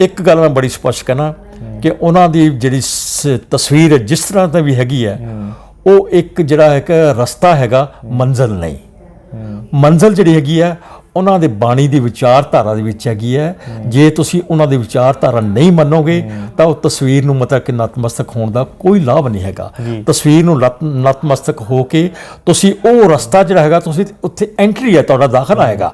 S2: ਇੱਕ ਗੱਲ ਮੈਂ ਬੜੀ ਸਪਸ਼ਟ ਕਹਿਣਾ ਕਿ ਉਹਨਾਂ ਦੀ ਜਿਹੜੀ ਸ- ਤਸਵੀਰ ਜਿਸ ਤਰ੍ਹਾਂ ਤਾਂ ਵੀ ਹੈਗੀ ਹੈ ਉਹ ਇੱਕ ਜਿਹੜਾ ਹੈ ਕਿ ਰਸਤਾ ਹੈਗਾ ਮੰਜ਼ਲ ਨਹੀਂ। ਮੰਜ਼ਲ ਜਿਹੜੀ ਹੈਗੀ ਹੈ ਉਹਨਾਂ ਦੇ ਬਾਣੀ ਦੀ ਵਿਚਾਰਧਾਰਾ ਦੇ ਵਿੱਚ ਹੈਗੀ ਹੈ ਜੇ ਤੁਸੀਂ ਉਹਨਾਂ ਦੀ ਵਿਚਾਰਧਾਰਾ ਨਹੀਂ ਮੰਨੋਗੇ ਤਾਂ ਉਹ ਤਸਵੀਰ ਨੂੰ ਮਤਲਬ ਕਿ ਨਤਮਸਤਕ ਹੋਣ ਦਾ ਕੋਈ ਲਾਭ ਨਹੀਂ ਹੈਗਾ। ਤਸਵੀਰ ਨੂੰ ਨਤ- ਨਤਮਸਤਕ ਹੋ ਕੇ ਤੁਸੀਂ ਉਹ ਰਸਤਾ ਜਿਹੜਾ ਹੈਗਾ ਤੁਸੀਂ ਉੱਥੇ ਐਂਟਰੀ ਹੈ ਤੁਹਾਡਾ ਦਾਖਲਾ ਹੈਗਾ।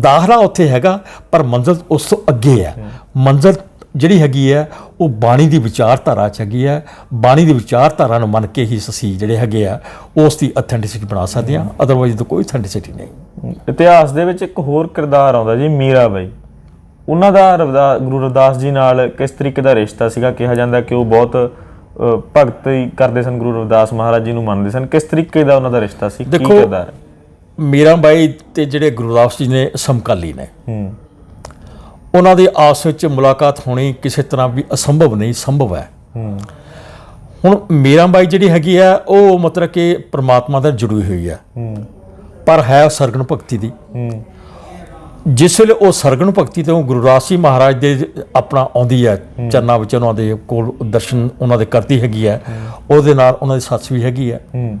S2: ਦਾਖਲਾ ਉੱਥੇ ਹੈਗਾ ਪਰ ਮੰਜ਼ਲ ਉਸ ਤੋਂ ਅੱਗੇ ਹੈ। ਮੰਜ਼ਲ ਜਿਹੜੀ ਹੈਗੀ ਹੈ ਉਹ ਬਾਣੀ ਦੀ ਵਿਚਾਰਧਾਰਾ ਚ ਹੈਗੀ ਹੈ। ਬਾਣੀ ਦੀ ਵਿਚਾਰਧਾਰਾ ਨੂੰ ਮੰਨ ਕੇ ਹੀ ਅਸੀਂ ਜਿਹੜੇ ਹੈਗੇ ਆ ਉਸ ਦੀ ਅਥੈਂਟਿਸਿਟੀ ਬਣਾ ਸਕਦੇ ਹਾਂ। ਅਦਰਵਾਈਜ਼ ਤਾਂ ਕੋਈ ਅਥੈਂਟਿਸਿਟੀ ਨਹੀਂ।
S1: ਇਤਿਹਾਸ ਦੇ ਵਿੱਚ ਇੱਕ ਹੋਰ ਕਿਰਦਾਰ ਆਉਂਦਾ ਜੀ ਮੀਰਾ ਬਾਈ। ਉਹਨਾਂ ਦਾ ਰਵਿਦਾ- ਗੁਰੂ ਰਵਿਦਾਸ ਜੀ ਨਾਲ ਕਿਸ ਤਰੀਕੇ ਦਾ ਰਿਸ਼ਤਾ ਸੀਗਾ? ਕਿਹਾ ਜਾਂਦਾ ਕਿ ਉਹ ਬਹੁਤ ਭਗਤੀ ਕਰਦੇ ਸਨ ਗੁਰੂ ਰਵਿਦਾਸ ਮਹਾਰਾਜ ਜੀ ਨੂੰ ਮੰਨਦੇ ਸਨ। ਕਿਸ ਤਰੀਕੇ ਦਾ ਉਹਨਾਂ ਦਾ ਰਿਸ਼ਤਾ ਸੀ? ਕੀ ਕਿਰਦਾਰ ਹੈ?
S2: ਮੀਰਾ ਬਾਈ ਤੇ ਜਿਹੜੇ ਗੁਰਦਾਸ ਜੀ ਨੇ ਸਮਕਾਲੀ ਨੇ।
S1: ਹੂੰ।
S2: ਉਹਨਾਂ ਦੀ ਆਪਸ ਵਿੱਚ ਮੁਲਾਕਾਤ ਹੋਣੀ ਕਿਸੇ ਤਰ੍ਹਾਂ ਵੀ ਅਸੰਭਵ ਨਹੀਂ ਸੰਭਵ ਹੈ। ਹੁਣ ਮੀਰਾ ਬਾਈ ਜਿਹੜੀ ਹੈਗੀ ਆ ਉਹ ਮਤਲਬ ਕਿ ਪ੍ਰਮਾਤਮਾ ਨਾਲ ਜੁੜੀ ਹੋਈ ਹੈ। ਪਰ ਹੈ ਸਰਗਣ ਭਗਤੀ ਦੀ। ਜਿਸ ਵੇਲੇ ਉਹ ਸਰਗਣ ਭਗਤੀ ਤੋਂ ਗੁਰੂ ਰਾਸੀ ਮਹਾਰਾਜ ਦੇ ਆਪਣਾ ਆਉਂਦੀ ਹੈ ਚਰਨਾਂ ਵਿੱਚ ਉਹਨਾਂ ਦੇ ਕੋਲ ਦਰਸ਼ਨ ਉਹਨਾਂ ਦੇ ਕਰਦੀ ਹੈਗੀ ਹੈ ਉਹਦੇ ਨਾਲ ਉਹਨਾਂ ਦੀ ਸੱਸ ਵੀ ਹੈਗੀ ਹੂੰ।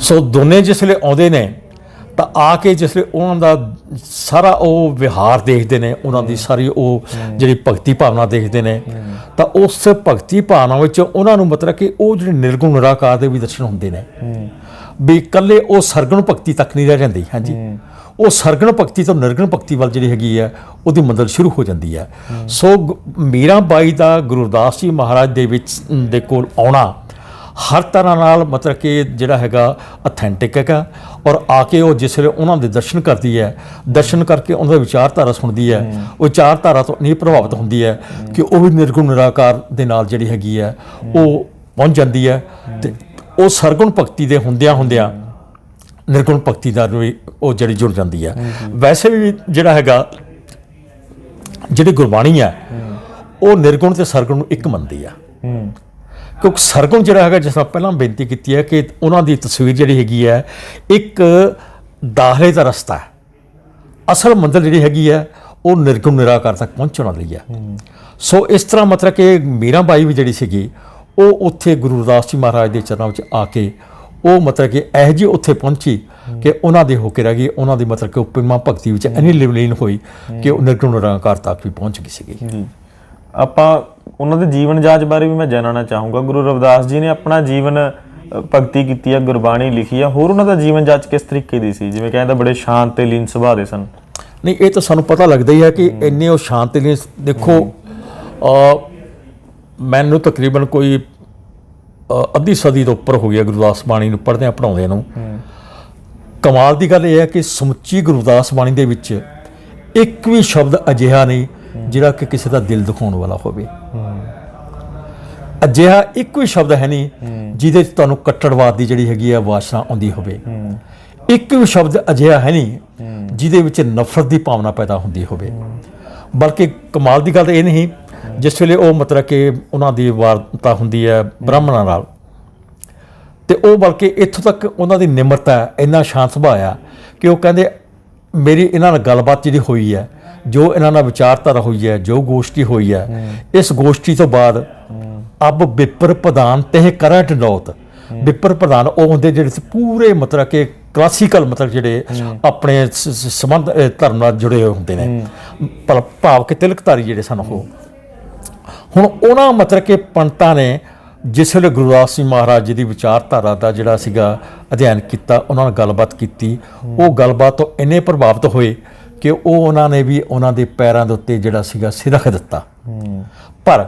S2: ਸੋ ਦੋਨੇ ਜਿਸ ਵੇਲੇ ਆਉਂਦੇ ਨੇ ਤਾਂ ਆ ਕੇ ਜਿਸ ਵੇਲੇ ਉਹਨਾਂ ਦਾ ਸਾਰਾ ਉਹ ਵਿਹਾਰ ਦੇਖਦੇ ਨੇ ਉਹਨਾਂ ਦੀ ਸਾਰੀ ਉਹ ਜਿਹੜੀ ਭਗਤੀ ਭਾਵਨਾ ਦੇਖਦੇ ਨੇ ਤਾਂ ਉਸ ਭਗਤੀ ਭਾਵਨਾ ਵਿੱਚ ਉਹਨਾਂ ਨੂੰ ਮਤਲਬ ਕਿ ਉਹ ਜਿਹੜੇ ਨਿਰਗੁਣ ਨਿਰਾਕਾਰ ਦੇ ਵੀ ਦਰਸ਼ਨ ਹੁੰਦੇ ਨੇ। ਵੀ ਇਕੱਲੇ ਉਹ ਸਰਗਣ ਭਗਤੀ ਤੱਕ ਨਹੀਂ ਰਹਿ ਜਾਂਦੀ ਹਾਂਜੀ। ਉਹ ਸਰਗਣ ਭਗਤੀ ਤੋਂ ਨਿਰਗੁਣ ਭਗਤੀ ਵੱਲ ਜਿਹੜੀ ਹੈਗੀ ਹੈ ਉਹਦੀ ਮੰਜ਼ਲ ਸ਼ੁਰੂ ਹੋ ਜਾਂਦੀ ਹੈ। ਸੋ ਮੀਰਾ ਬਾਈ ਦਾ ਗੁਰਦਾਸ ਜੀ ਮਹਾਰਾਜ ਦੇ ਵਿੱਚ ਦੇ ਕੋਲ ਆਉਣਾ ਹਰ ਤਰ੍ਹਾਂ ਨਾਲ ਮਤਲਬ ਕਿ ਜਿਹੜਾ ਹੈਗਾ ਅਥੈਂਟਿਕ ਹੈਗਾ। ਔਰ ਆ ਕੇ ਉਹ ਜਿਸ ਵੇਲੇ ਉਹਨਾਂ ਦੇ ਦਰਸ਼ਨ ਕਰਦੀ ਹੈ ਦਰਸ਼ਨ ਕਰਕੇ ਉਹਨਾਂ ਦੀ ਵਿਚਾਰਧਾਰਾ ਸੁਣਦੀ ਹੈ ਉਹ ਵਿਚਾਰਧਾਰਾ ਤੋਂ ਨਹੀਂ ਪ੍ਰਭਾਵਿਤ ਹੁੰਦੀ ਹੈ ਕਿ ਉਹ ਵੀ ਨਿਰਗੁਣ ਨਿਰਾਕਾਰ ਦੇ ਨਾਲ ਜਿਹੜੀ ਹੈਗੀ ਹੈ ਉਹ ਪਹੁੰਚ ਜਾਂਦੀ ਹੈ ਤੇ ਉਹ ਸਰਗੁਣ ਭਗਤੀ ਦੇ ਹੁੰਦਿਆਂ ਹੁੰਦਿਆਂ ਨਿਰਗੁਣ ਭਗਤੀ ਦਾ ਵੀ ਉਹ ਜਿਹੜੀ ਜੁੜ ਜਾਂਦੀ ਹੈ। ਵੈਸੇ ਵੀ ਜਿਹੜਾ ਹੈਗਾ ਜਿਹੜੀ ਗੁਰਬਾਣੀ ਹੈ ਉਹ ਨਿਰਗੁਣ ਤੇ ਸਰਗੁਣ ਨੂੰ ਇੱਕ ਮੰਨਦੀ ਆ। ਕਿਉਂਕਿ ਸਰਗਮ ਜਿਹੜਾ ਹੈਗਾ, ਜਿਸ ਤਰ੍ਹਾਂ ਪਹਿਲਾਂ ਬੇਨਤੀ ਕੀਤੀ ਹੈ ਕਿ ਉਹਨਾਂ ਦੀ ਤਸਵੀਰ ਜਿਹੜੀ ਹੈਗੀ ਹੈ, ਇੱਕ ਦਾਖਲੇ ਦਾ ਰਸਤਾ ਹੈ। ਅਸਲ ਮੰਜ਼ਿਲ ਜਿਹੜੀ ਹੈਗੀ ਹੈ, ਉਹ ਨਿਰਗੁਣ ਨਿਰਾਕਾਰ ਤੱਕ ਪਹੁੰਚਣ ਵਾਲੀ ਹੈ। ਸੋ ਇਸ ਤਰ੍ਹਾਂ ਮਤਲਬ ਕਿ ਮੀਰਾ ਬਾਈ ਵੀ ਜਿਹੜੀ ਸੀਗੀ, ਉਹ ਉੱਥੇ ਗੁਰੂ ਰਵਿਦਾਸ ਜੀ ਮਹਾਰਾਜ ਦੇ ਚਰਨਾਂ ਵਿੱਚ ਆ ਕੇ ਉਹ ਮਤਲਬ ਕਿ ਇਹ ਜੀ ਉੱਥੇ ਪਹੁੰਚੀ ਕਿ ਉਹਨਾਂ ਦੇ ਹੋ ਕੇ ਰਹਿ ਗਈ, ਉਹਨਾਂ ਦੀ ਮਤਲਬ ਕਿ ਉਹ ਪਿਰਮਾ ਭਗਤੀ ਵਿੱਚ ਇੰਨੀ ਲਿਵਲੀਨ ਹੋਈ ਕਿ ਉਹ ਨਿਰਗੁਣ ਨਿਰਾਕਾਰ ਤੱਕ ਵੀ ਪਹੁੰਚ ਗਈ ਸੀਗੀ।
S1: ਆਪਾਂ ਉਹਨਾਂ ਦੇ ਜੀਵਨ ਜਾਂਚ ਬਾਰੇ ਵੀ ਮੈਂ ਜਾਣਨਾ ਚਾਹੂੰਗਾ। ਗੁਰੂ ਰਵਿਦਾਸ ਜੀ ਨੇ ਆਪਣਾ ਜੀਵਨ ਭਗਤੀ ਕੀਤੀ ਹੈ ਗੁਰਬਾਣੀ ਲਿਖੀ ਹੈ ਹੋਰ ਉਹਨਾਂ ਦਾ ਜੀਵਨ ਜਾਂਚ ਕਿਸ ਤਰੀਕੇ ਦੀ ਸੀ? ਜਿਵੇਂ ਕਹਿੰਦਾ ਬੜੇ ਸ਼ਾਂਤ ਤੇ ਲੀਨ ਸੁਭਾਅ ਦੇ ਸਨ।
S2: ਨਹੀਂ ਇਹ ਤਾਂ ਸਾਨੂੰ ਪਤਾ ਲੱਗਦਾ ਹੀ ਹੈ ਕਿ ਇੰਨੇ ਉਹ ਸ਼ਾਂਤੀ ਲਈ ਦੇਖੋ ਅ ਮੈਨੂੰ ਤਕਰੀਬਨ ਕੋਈ ਅੱਧੀ ਸਦੀ ਤੋਂ ਉੱਪਰ ਹੋ ਗਿਆ ਗੁਰਦਾਸ ਬਾਣੀ ਨੂੰ ਪੜ੍ਹਦਿਆਂ ਪੜਾਉਂਦੇ ਨੂੰ। ਕਮਾਲ ਦੀ ਗੱਲ ਇਹ ਹੈ ਕਿ ਸਮੁੱਚੀ ਗੁਰਦਾਸ ਬਾਣੀ ਦੇ ਵਿੱਚ ਇੱਕ ਵੀ ਸ਼ਬਦ ਅਜਿਹਾ ਨਹੀਂ ਜਿਹੜਾ ਕਿ ਕਿਸੇ ਦਾ ਦਿਲ ਦੁਖਾਉਣ ਵਾਲਾ ਹੋਵੇ। ਅਜਿਹਾ ਇੱਕ ਵੀ ਸ਼ਬਦ ਹੈ ਨਹੀਂ ਜਿਹਦੇ 'ਚ ਤੁਹਾਨੂੰ ਕੱਟੜਵਾਦ ਦੀ ਜਿਹੜੀ ਹੈਗੀ ਹੈ ਵਾਸ਼ਨਾ ਆਉਂਦੀ ਹੋਵੇ। ਇੱਕ ਵੀ ਸ਼ਬਦ ਅਜਿਹਾ ਹੈ ਨਹੀਂ ਜਿਹਦੇ ਵਿੱਚ ਨਫ਼ਰਤ ਦੀ ਭਾਵਨਾ ਪੈਦਾ ਹੁੰਦੀ ਹੋਵੇ। ਬਲਕਿ ਕਮਾਲ ਦੀ ਗੱਲ ਇਹ ਨਹੀਂ ਜਿਸ ਵੇਲੇ ਉਹ ਮਤਲਬ ਕਿ ਉਹਨਾਂ ਦੀ ਵਾਰਤਾ ਹੁੰਦੀ ਹੈ ਬ੍ਰਾਹਮਣਾਂ ਨਾਲ। ਤੇ ਉਹ ਬਲਕਿ ਇੱਥੋਂ ਤੱਕ ਉਹਨਾਂ ਦੀ ਨਿਮਰਤਾ ਹੈ, ਇੰਨਾ ਸ਼ਾਂਤ ਸੁਭਾਅ ਆ ਕਿ ਉਹ ਕਹਿੰਦੇ ਮੇਰੀ ਇਹਨਾਂ ਨਾਲ ਗੱਲਬਾਤ ਜਿਹੜੀ ਹੋਈ ਹੈ ਜੋ ਇਹਨਾਂ ਨਾਲ ਵਿਚਾਰਧਾਰਾ ਹੋਈ ਹੈ ਜੋ ਗੋਸ਼ਟੀ ਹੋਈ ਹੈ ਇਸ ਗੋਸ਼ਟੀ ਤੋਂ ਬਾਅਦ ਅਬ ਵਿਪਰ ਪ੍ਰਧਾਨ ਤਹਿ ਕਰਾ ਢੰਡੌਤ ਵਿਪਰ ਪ੍ਰਧਾਨ ਉਹ ਹੁੰਦੇ ਜਿਹੜੇ ਪੂਰੇ ਮਤਲਬ ਕਿ ਕਲਾਸੀਕਲ ਮਤਲਬ ਜਿਹੜੇ ਆਪਣੇ ਸੰਬੰਧ ਧਰਮ ਨਾਲ ਜੁੜੇ ਹੋਏ ਹੁੰਦੇ ਨੇ। ਭਾਵ ਕਿ ਤਿਲਕਧਾਰੀ ਜਿਹੜੇ ਸਨ ਉਹ। ਹੁਣ ਉਹਨਾਂ ਮਤਲਬ ਕਿ ਪੰਡਤਾਂ ਨੇ ਜਿਸ ਵੇਲੇ ਗੁਰੂ ਰਾਜ ਸਿੰਘ ਮਹਾਰਾਜ ਜੀ ਦੀ ਵਿਚਾਰਧਾਰਾ ਦਾ ਜਿਹੜਾ ਸੀਗਾ ਅਧਿਐਨ ਕੀਤਾ, ਉਹਨਾਂ ਨਾਲ ਗੱਲਬਾਤ ਕੀਤੀ। ਉਹ ਗੱਲਬਾਤ ਤੋਂ ਇੰਨੇ ਪ੍ਰਭਾਵਿਤ ਹੋਏ ਕਿ ਉਹ ਉਹਨਾਂ ਨੇ ਵੀ ਉਹਨਾਂ ਦੇ ਪੈਰਾਂ ਦੇ ਉੱਤੇ ਜਿਹੜਾ ਸੀਗਾ ਸਿਰ ਰੱਖ ਦਿੱਤਾ। ਪਰ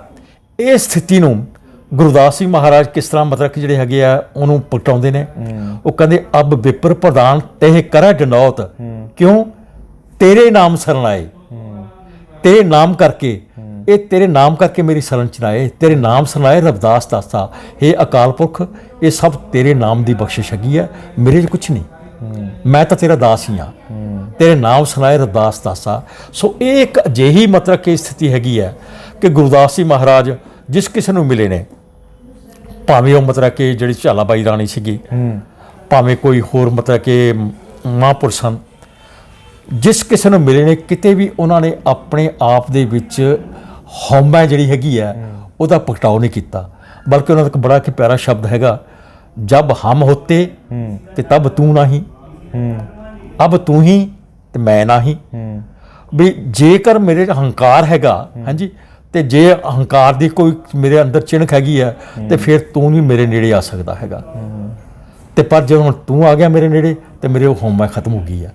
S2: ਇਹ ਸਥਿਤੀ ਨੂੰ ਗੁਰਦਾਸ ਸਿੰਘ ਮਹਾਰਾਜ ਕਿਸ ਤਰ੍ਹਾਂ ਮਤਲਬ ਕਿ ਜਿਹੜੇ ਹੈਗੇ ਆ, ਉਹਨੂੰ ਪਟਾਉਂਦੇ ਨੇ। ਉਹ ਕਹਿੰਦੇ, ਅਬ ਵਿਪਰ ਪ੍ਰਧਾਨ ਤਹਿ ਕਰੈ ਡਨੌਤ। ਕਿਉਂ? ਤੇਰੇ ਨਾਮ ਸਰਣਾਏ ਤੇਰੇ ਨਾਮ ਕਰਕੇ ਇਹ ਤੇਰੇ ਨਾਮ ਕਰਕੇ ਮੇਰੀ ਸ਼ਰਨ ਚ ਆਏ ਤੇਰੇ ਨਾਮ ਸੁਣਾਏ ਰਵਿਦਾਸ ਦਾਸਾ ਇਹ ਅਕਾਲ ਪੁਰਖ ਇਹ ਸਭ ਤੇਰੇ ਨਾਮ ਦੀ ਬਖਸ਼ਿਸ਼ ਹੈਗੀ ਹੈ ਮੇਰੇ 'ਚ ਕੁਝ ਨਹੀਂ। ਮੈਂ ਤਾਂ ਤੇਰਾ ਦਾਸ ਹੀ ਹਾਂ। ਤੇਰੇ ਨਾਮ ਸੁਣਾਏ ਰਵਿਦਾਸ ਦਾਸਾ ਸੋ ਇਹ ਇੱਕ ਅਜਿਹੀ ਮਤਲਬ ਕਿ ਸਥਿਤੀ ਹੈਗੀ ਹੈ ਕਿ ਗੁਰਦਾਸ ਜੀ ਮਹਾਰਾਜ ਜਿਸ ਕਿਸੇ ਨੂੰ ਮਿਲੇ ਨੇ ਭਾਵੇਂ ਉਹ ਮਤਲਬ ਕਿ ਜਿਹੜੀ ਝਾਲਾਬਾਈ ਰਾਣੀ ਸੀਗੀ ਭਾਵੇਂ ਕੋਈ ਹੋਰ ਮਤਲਬ ਕਿ ਮਹਾਂਪੁਰਸ਼ ਜਿਸ ਕਿਸੇ ਨੂੰ ਮਿਲੇ ਨੇ ਕਿਤੇ ਵੀ ਉਹਨਾਂ ਨੇ ਆਪਣੇ ਆਪ ਦੇ ਵਿੱਚ ਹਉਮੈ ਜਿਹੜੀ ਹੈਗੀ ਹੈ ਉਹਦਾ ਪ੍ਰਗਟਾਓ ਨਹੀਂ ਕੀਤਾ। ਬਲਕਿ ਉਹਨਾਂ ਦਾ ਇੱਕ ਬੜਾ ਕਿ ਪਿਆਰਾ ਸ਼ਬਦ ਹੈਗਾ ਜਬ ਹਮ ਹੋਤੇ ਤੇ ਤਬ ਤੂੰ ਨਹੀਂ। ਅਬ ਤੂੰ ਹੀ ਤੇ ਮੈਂ ਨਹੀਂ। ਵੀ ਜੇਕਰ ਮੇਰੇ 'ਚ ਹੰਕਾਰ ਹੈਗਾ ਹਾਂਜੀ ਤੇ ਜੇ ਹੰਕਾਰ ਦੀ ਕੋਈ ਮੇਰੇ ਅੰਦਰ ਚਿਣਕ ਹੈਗੀ ਹੈ ਤੇ ਫਿਰ ਤੂੰ ਨਹੀਂ ਮੇਰੇ ਨੇੜੇ ਆ ਸਕਦਾ ਹੈਗਾ। ਤੇ ਪਰ ਜਦੋਂ ਹੁਣ ਤੂੰ ਆ ਗਿਆ ਮੇਰੇ ਨੇੜੇ ਤੇ ਮੇਰੇ ਉਹ ਹਉਮੈ ਖਤਮ ਹੋ ਗਈ ਆ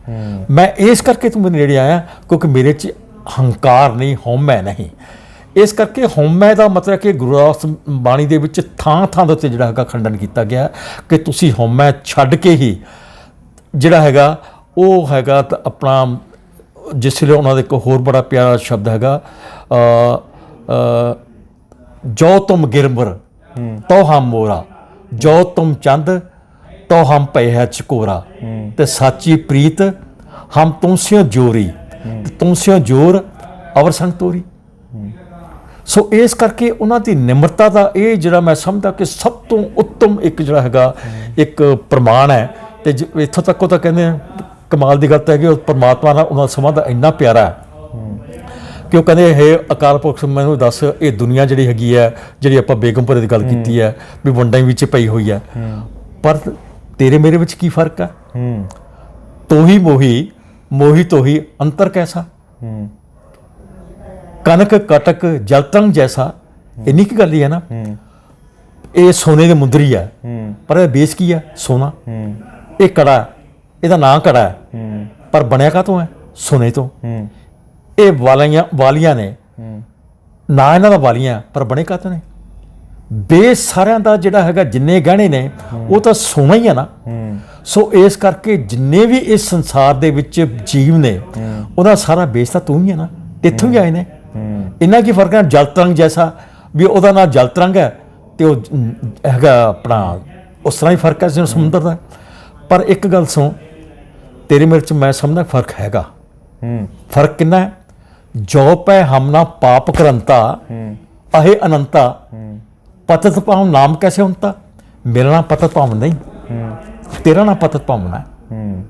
S2: ਮੈਂ ਇਸ ਕਰਕੇ ਤੂੰ ਮੇਰੇ ਨੇੜੇ ਆਇਆ ਕਿਉਂਕਿ ਮੇਰੇ 'ਚ ਹੰਕਾਰ ਨਹੀਂ ਹਉਮੈ ਨਹੀਂ। ਇਸ ਕਰਕੇ ਹਉਮੈ ਦਾ ਮਤਲਬ ਕਿ ਗੁਰੂ ਰਾਸ ਬਾਣੀ ਦੇ ਵਿੱਚ ਥਾਂ ਥਾਂ ਦੇ ਉੱਤੇ ਜਿਹੜਾ ਹੈਗਾ ਖੰਡਨ ਕੀਤਾ ਗਿਆ ਕਿ ਤੁਸੀਂ ਹਉਮੈ ਛੱਡ ਕੇ ਹੀ ਜਿਹੜਾ ਹੈਗਾ ਉਹ ਹੈਗਾ ਤਾਂ ਆਪਣਾ ਜਿਸ ਲਈ ਉਹਨਾਂ ਦੇ ਇੱਕ ਹੋਰ ਬੜਾ ਪਿਆਰਾ ਸ਼ਬਦ ਹੈਗਾ ਅ ਜੋ ਤੁਮ ਗਿਰਮਰ ਤੋ ਹਮ ਮੋਰਾ ਜੋ ਤੁਮ ਚੰਦ ਤੋ ਹਮ ਪਏ ਹੈ ਚਕੋਰਾ। ਤੇ ਸਾਚੀ ਪ੍ਰੀਤ ਹਮ ਤੁਮਸਿਓ ਜੋਰੀ ਤੁਮਸਿਓ ਜੋਰ ਅਵਰ ਸੰਗ ਤੋਰੀ। ਸੋ ਇਸ ਕਰਕੇ ਉਹਨਾਂ ਦੀ ਨਿਮਰਤਾ ਦਾ ਇਹ ਜਿਹੜਾ ਮੈਂ ਸਮਝਦਾ ਕਿ ਸਭ ਤੋਂ ਉੱਤਮ ਇੱਕ ਜਿਹੜਾ ਹੈਗਾ ਇੱਕ ਪ੍ਰਮਾਣ ਹੈ। ਤੇ ਇੱਥੋਂ ਤੱਕ ਉਹ ਤਾਂ ਕਹਿੰਦੇ ਆ ਕਮਾਲ ਦੀ ਗੱਲ ਤਾਂ ਹੈ ਕਿ ਉਹ ਪਰਮਾਤਮਾ ਨਾਲ ਉਹਨਾਂ ਦਾ ਸੰਬੰਧ ਇੰਨਾ ਪਿਆਰਾ ਹੈ। ਕਿ ਉਹ ਕਹਿੰਦੇ ਹੈ ਅਕਾਲ ਪੁਰਖ ਮੈਨੂੰ ਦੱਸ ਇਹ ਦੁਨੀਆ ਜਿਹੜੀ ਹੈਗੀ ਹੈ ਜਿਹੜੀ ਆਪਾਂ ਬੇਗਮਪੁਰੇ ਦੀ ਗੱਲ ਕੀਤੀ ਹੈ ਵੀ ਵੰਡਾਂ ਵਿੱਚ ਪਈ ਹੋਈ ਹੈ। ਪਰ ਤੇਰੇ ਮੇਰੇ ਵਿੱਚ ਕੀ ਫ਼ਰਕ ਹੈ?
S1: ਹੂੰ।
S2: ਤੋ ਹੀ ਮੋਹੀ ਮੋਹੀ ਤੋ ਹੀ ਅੰਤਰ ਕੈਸਾ? ਕਨਕ ਕਟਕ ਜਲਤੰਗ ਜੈਸਾ ਇੰਨੀ ਕੀ ਗੱਲ ਹੀ ਹੈ ਨਾ। ਇਹ ਸੋਨੇ ਦੇ ਮੁੰਦਰੀ
S1: ਆ।
S2: ਪਰ ਇਹ ਬੇਸ ਕੀ ਹੈ ਸੋਨਾ। ਇਹ ਕੜਾ ਇਹਦਾ ਨਾਂ ਕੜਾ ਹੈ। ਪਰ ਬਣਿਆ ਕਾਹਤੋਂ ਹੈ? ਸੋਨੇ ਤੋਂ। ਇਹ ਵਾਲੀਆਂ ਵਾਲੀਆਂ ਨੇ। ਨਾ ਇਹਨਾਂ ਦਾ ਵਾਲੀਆਂ, ਪਰ ਬਣੇ ਕਾਹਤੋਂ ਨੇ? ਬੇਸ ਸਾਰਿਆਂ ਦਾ ਜਿਹੜਾ ਹੈਗਾ, ਜਿੰਨੇ ਗਹਿਣੇ ਨੇ, ਉਹ ਤਾਂ ਸੋਨਾ ਹੀ ਹੈ ਨਾ। ਸੋ ਇਸ ਕਰਕੇ ਜਿੰਨੇ ਵੀ ਇਸ ਸੰਸਾਰ ਦੇ ਵਿੱਚ ਜੀਵ ਨੇ ਉਹਦਾ ਸਾਰਾ ਬੇਸ ਤਾਂ ਤੂੰ ਹੀ ਹੈ ਨਾ। ਇੱਥੋਂ ਹੀ ਆਏ ਨੇ। ਇੰਨਾ ਕੀ ਫ਼ਰਕ ਹੈ ਜਲਤਰੰਗ ਜੈਸਾ? ਵੀ ਉਹਦਾ ਨਾਂ ਜਲਤਰੰਗ ਹੈ ਤੇ ਉਹ ਹੈਗਾ ਆਪਣਾ ਉਸ ਤਰ੍ਹਾਂ ਹੀ ਫ਼ਰਕ ਹੈ ਜਿਵੇਂ ਸਮੁੰਦਰ ਦਾ। ਪਰ ਇੱਕ ਗੱਲ ਸੁਣ ਤੇਰੇ ਮੇਰੇ ਚ ਮੈਂ ਸਮਝਦਾ ਫ਼ਰਕ ਹੈਗਾ।
S1: ਹੂੰ।
S2: ਫ਼ਰਕ ਕਿੰਨਾ ਹੈ? ਜੋ ਪੈ ਹਮਨਾ ਪਾਪ ਕਰੰਤਾ ਅਹੇ ਅਨੰਤਾ। ਪਤਤ ਪਾਉ ਨਾਮ ਕੈਸੇ ਹੁੰਤਾ? ਮੇਰਾ ਨਾਮ ਪਤਤ ਪਾਉ ਨਹੀਂ। ਤੇਰਾ ਨਾਮ ਪਤਤ ਪਾਉਣਾ ਹੈ।
S1: ਹੂੰ।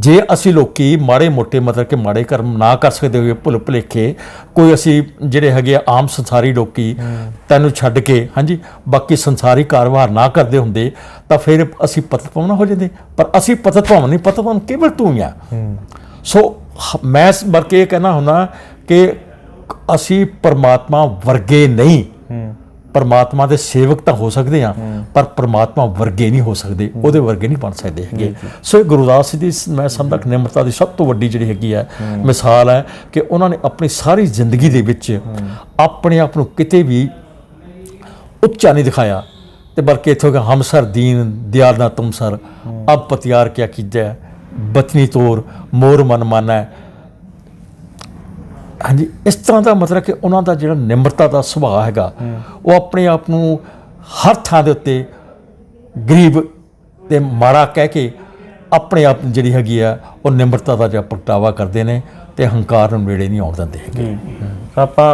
S2: ਜੇ ਅਸੀਂ ਲੋਕੀ ਮਾੜੇ ਮੋਟੇ ਮਤਲਬ ਕਿ ਮਾੜੇ ਕਰਮ ਨਾ ਕਰ ਸਕਦੇ ਹੋਏ ਭੁੱਲ ਭੁਲੇਖੇ ਕੋਈ ਅਸੀਂ ਜਿਹੜੇ ਹੈਗੇ ਆਮ ਸੰਸਾਰੀ ਲੋਕੀ ਤੈਨੂੰ ਛੱਡ ਕੇ ਹਾਂਜੀ ਬਾਕੀ ਸੰਸਾਰੀ ਕਾਰੋਬਾਰ ਨਾ ਕਰਦੇ ਹੁੰਦੇ ਤਾਂ ਫਿਰ ਅਸੀਂ ਪਤਤ ਪਾਉਣਾ ਹੋ ਜਾਂਦੇ। ਪਰ ਅਸੀਂ ਪਤਤ ਪਾਉਣ ਨਹੀਂ ਪਤਤ ਪਾਉਣ ਕੇਵਲ ਤੂੰ ਹੀ ਆ। ਸੋ ਮੈਂ ਵਰਕੇ ਇਹ ਕਹਿਣਾ ਹੁੰਦਾ ਕਿ ਅਸੀਂ ਪਰਮਾਤਮਾ ਵਰਗੇ ਨਹੀਂ। ਪਰਮਾਤਮਾ ਦੇ ਸੇਵਕ ਤਾਂ ਹੋ ਸਕਦੇ ਆ ਪਰ ਪਰਮਾਤਮਾ ਵਰਗੇ ਨਹੀਂ ਹੋ ਸਕਦੇ ਉਹਦੇ ਵਰਗੇ ਨਹੀਂ ਬਣ ਸਕਦੇ ਹੈਗੇ। ਸੋ ਇਹ ਗੁਰਦਾਸ ਜੀ ਦੀ ਮੈਂ ਸਮਝਦਾ ਕਿ ਨਿਮਰਤਾ ਦੀ ਸਭ ਤੋਂ ਵੱਡੀ ਜਿਹੜੀ ਹੈਗੀ ਹੈ। ਮਿਸਾਲ ਹੈ ਕਿ ਉਹਨਾਂ ਨੇ ਆਪਣੀ ਸਾਰੀ ਜ਼ਿੰਦਗੀ ਦੇ ਵਿੱਚ ਆਪਣੇ ਆਪ ਨੂੰ ਕਿਤੇ ਵੀ ਉੱਚਾ ਨਹੀਂ ਦਿਖਾਇਆ। ਤੇ ਬਲਕਿ ਇਥੋਂ ਕਿ ਹਮ ਸਰ ਦੀਨ ਦਿਆਲ ਨਾ ਤੁਮ ਸਰ ਅਬ ਪਤਿਆਰ ਕਿਆ ਕੀਜੈ ਬਤਨੀ ਤੋਰ ਮੋਰ ਮਨ ਮਾਨੈ ਹਾਂਜੀ ਇਸ ਤਰ੍ਹਾਂ ਦਾ ਮਤਲਬ ਕਿ ਉਹਨਾਂ ਦਾ ਜਿਹੜਾ ਨਿਮਰਤਾ ਦਾ ਸੁਭਾਅ ਹੈਗਾ ਉਹ ਆਪਣੇ ਆਪ ਨੂੰ ਹਰ ਥਾਂ ਦੇ ਉੱਤੇ ਗਰੀਬ ਤੇ ਮਾੜਾ ਕਹਿ ਕੇ ਆਪਣੇ ਆਪ ਜਿਹੜੀ ਹੈਗੀ ਆ ਉਹ ਨਿਮਰਤਾ ਦਾ ਜਿਹੜਾ ਪ੍ਰਗਟਾਵਾ ਕਰਦੇ ਨੇ। ਤੇ ਹੰਕਾਰ ਨੂੰ ਨੇੜੇ ਨਹੀਂ ਆਉਣ ਦਿੰਦੇ ਹੈਗੇ।
S1: ਆਪਾਂ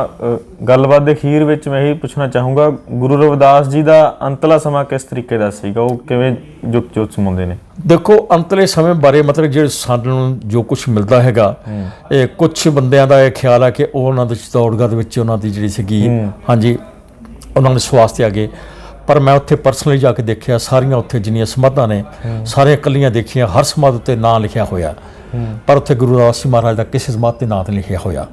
S1: ਗੱਲਬਾਤ ਦੇ ਅਖੀਰ ਵਿੱਚ ਮੈਂ ਇਹ ਪੁੱਛਣਾ ਚਾਹੂੰਗਾ ਗੁਰੂ ਰਵਿਦਾਸ ਜੀ ਦਾ ਅੰਤਲਾ ਸਮਾਂ ਕਿਸ ਤਰੀਕੇ ਦਾ ਸੀਗਾ? ਉਹ ਕਿਵੇਂ ਜੁਗ ਜੋਤ ਸਮਾਉਂਦੇ ਨੇ?
S2: ਦੇਖੋ ਅੰਤਲੇ ਸਮੇਂ ਬਾਰੇ ਮਤਲਬ ਜਿਹੜੇ ਸਾਨੂੰ ਜੋ ਕੁਝ ਮਿਲਦਾ ਹੈਗਾ ਇਹ ਕੁਝ ਬੰਦਿਆਂ ਦਾ ਇਹ ਖਿਆਲ ਹੈ ਕਿ ਉਹ ਉਹਨਾਂ ਦੇ ਚਿਤੌੜਗੜ੍ਹ ਦੇ ਵਿੱਚ ਉਹਨਾਂ ਦੀ ਜਿਹੜੀ ਸੀਗੀ ਹਾਂਜੀ ਉਹਨਾਂ ਨੇ ਸਵਾਸ ਤੇ ਆ ਗਏ। ਪਰ ਮੈਂ ਉੱਥੇ ਪਰਸਨਲੀ ਜਾ ਕੇ ਦੇਖਿਆ ਸਾਰੀਆਂ ਉੱਥੇ ਜਿੰਨੀਆਂ ਸਮਾਧਾਂ ਨੇ ਸਾਰੀਆਂ ਕੱਲੀਆਂ ਦੇਖੀਆਂ ਹਰ ਸਮਾਧ ਉੱਤੇ ਨਾਂ ਲਿਖਿਆ ਹੋਇਆ। ਪਰ ਉੱਥੇ ਗੁਰੂ ਰਵਿਦਾਸ ਜੀ ਮਹਾਰਾਜ ਦਾ ਕਿਸੇ ਸਮਾਧ ਤੇ ਨਾਂ ਨਹੀਂ ਲਿਖਿਆ ਹੋਇਆ।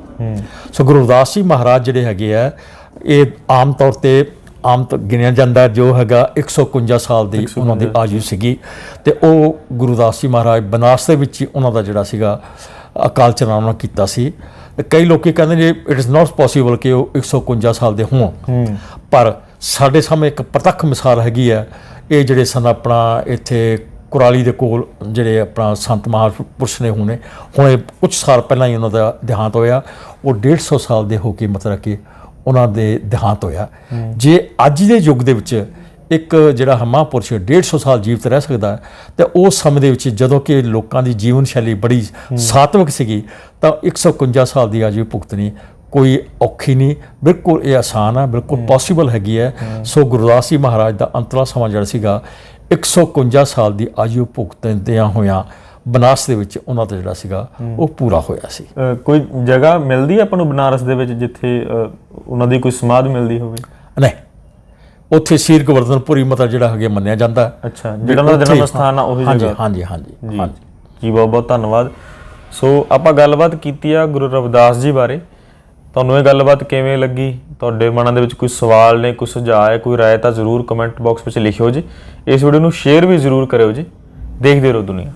S2: ਸੋ ਗੁਰੂ ਰਵਿਦਾਸ ਜੀ ਮਹਾਰਾਜ ਜਿਹੜੇ ਹੈਗੇ ਆ ਇਹ ਆਮ ਤੌਰ ਤੇ ਆਮ ਤੌਰ ਗਿਣਿਆ ਜਾਂਦਾ ਜੋ ਹੈਗਾ 151 ਸਾਲ ਦੀ ਉਹਨਾਂ ਦੀ ਆਯੂ ਸੀਗੀ। ਤੇ ਉਹ ਗੁਰੂ ਦਾਸ ਜੀ ਮਹਾਰਾਜ ਬਨਾਰਸ ਦੇ ਵਿੱਚ ਹੀ ਉਹਨਾਂ ਦਾ ਜਿਹੜਾ ਸੀਗਾ ਅਕਾਲ ਚਲਾਣਾ ਕੀਤਾ ਸੀ। ਤੇ ਕਈ ਲੋਕੀ ਕਹਿੰਦੇ ਨੇ ਇਟ ਇਜ਼ ਨਾਟ ਪੋਸੀਬਲ ਕਿ ਉਹ 151 ਸਾਲ ਦੇ ਹੋਣ। ਪਰ ਸਾਡੇ ਸਾਹਮਣੇ ਇੱਕ ਪ੍ਰਤੱਖ ਮਿਸਾਲ ਹੈਗੀ ਹੈ ਇਹ ਜਿਹੜੇ ਸਨ ਆਪਣਾ ਇੱਥੇ ਕੁਰਾਲੀ ਦੇ ਕੋਲ ਜਿਹੜੇ ਆਪਣਾ ਸੰਤ ਮਹਾਪੁਰਸ਼ ਨੇ ਹੁਣੇ ਹੁਣੇ ਕੁਝ ਸਾਲ ਪਹਿਲਾਂ ਹੀ ਉਹਨਾਂ ਦਾ ਦੇਹਾਂਤ ਹੋਇਆ ਉਹ 150 ਸਾਲ ਦੇ ਹੋ ਕੇ ਮਤਲਬ ਕਿ ਉਹਨਾਂ ਦੇ ਦੇਹਾਂਤ ਹੋਇਆ। ਜੇ ਅੱਜ ਦੇ ਯੁੱਗ ਦੇ ਵਿੱਚ ਇੱਕ ਜਿਹੜਾ ਮਹਾਂਪੁਰਸ਼ 150 ਸਾਲ ਜੀਵਤ ਰਹਿ ਸਕਦਾ ਤੇ ਉਸ ਸਮੇਂ ਦੇ ਵਿੱਚ ਜਦੋਂ ਕਿ ਲੋਕਾਂ ਦੀ ਜੀਵਨ ਸ਼ੈਲੀ ਬੜੀ ਸਾਤਵਿਕ ਸੀਗੀ ਤਾਂ 151 ਸਾਲ ਦੀ ਆਯੂ ਭੁਗਤਣੀ ਕੋਈ ਔਖੀ ਨਹੀਂ ਬਿਲਕੁਲ ਇਹ ਆਸਾਨ ਹੈ ਬਿਲਕੁਲ ਪੋਸੀਬਲ ਹੈਗੀ ਹੈ। ਸੋ ਗੁਰਦਾਸ ਜੀ ਮਹਾਰਾਜ ਦਾ ਅੰਤਲਾ ਸਮਾਂ ਜਿਹੜਾ ਸੀਗਾ 151 ਸਾਲ ਦੀ ਆਯੂ ਭੁਗਤਦਿਆਂ ਹੋਇਆਂ ਬਨਾਰਸ ਦੇ ਵਿੱਚ ਉਹਨਾਂ ਦਾ ਜਿਹੜਾ ਸੀਗਾ ਉਹ ਪੂਰਾ ਹੋਇਆ ਸੀ।
S1: ਕੋਈ ਜਗ੍ਹਾ ਮਿਲਦੀ ਆਪਾਂ ਨੂੰ ਬਨਾਰਸ ਦੇ ਵਿੱਚ ਜਿੱਥੇ ਉਹਨਾਂ ਦੀ ਕੋਈ ਸਮਾਧ ਮਿਲਦੀ ਹੋਵੇ?
S2: ਨਹੀਂ। ਉੱਥੇ ਸੀਰ ਗਵਰਧਨਪੁਰੀ ਮਤਲਬ ਜਿਹੜਾ ਹੈਗੇ ਮੰਨਿਆ ਜਾਂਦਾ।
S1: ਅੱਛਾ ਜਿਹੜਾ ਉਹਨਾਂ ਦਾ ਜਨਮ ਸਥਾਨ ਆ ਉਹੀ ਜਗ੍ਹਾ।
S2: ਹਾਂਜੀ ਹਾਂਜੀ ਹਾਂਜੀ।
S1: ਜੀ ਬਹੁਤ ਬਹੁਤ ਧੰਨਵਾਦ। ਸੋ ਆਪਾਂ ਗੱਲਬਾਤ ਕੀਤੀ ਆ ਗੁਰੂ ਰਵਿਦਾਸ ਜੀ ਬਾਰੇ। ਤੁਹਾਨੂੰ ਇਹ ਗੱਲਬਾਤ ਕਿਵੇਂ ਲੱਗੀ? ਤੁਹਾਡੇ ਮਨਾਂ ਦੇ ਵਿੱਚ ਕੋਈ ਸਵਾਲ ਨੇ, ਕੋਈ ਸੁਝਾਅ ਹੈ, ਕੋਈ ਰਾਏ ਤਾਂ ਜ਼ਰੂਰ ਕਮੈਂਟ ਬਾਕਸ ਵਿੱਚ ਲਿਖਿਓ ਜੀ। ਇਸ ਵੀਡੀਓ ਨੂੰ ਸ਼ੇਅਰ ਵੀ ਜ਼ਰੂਰ ਕਰਿਓ ਜੀ। ਦੇਖਦੇ ਰਹੋ ਦੁਨੀਆ।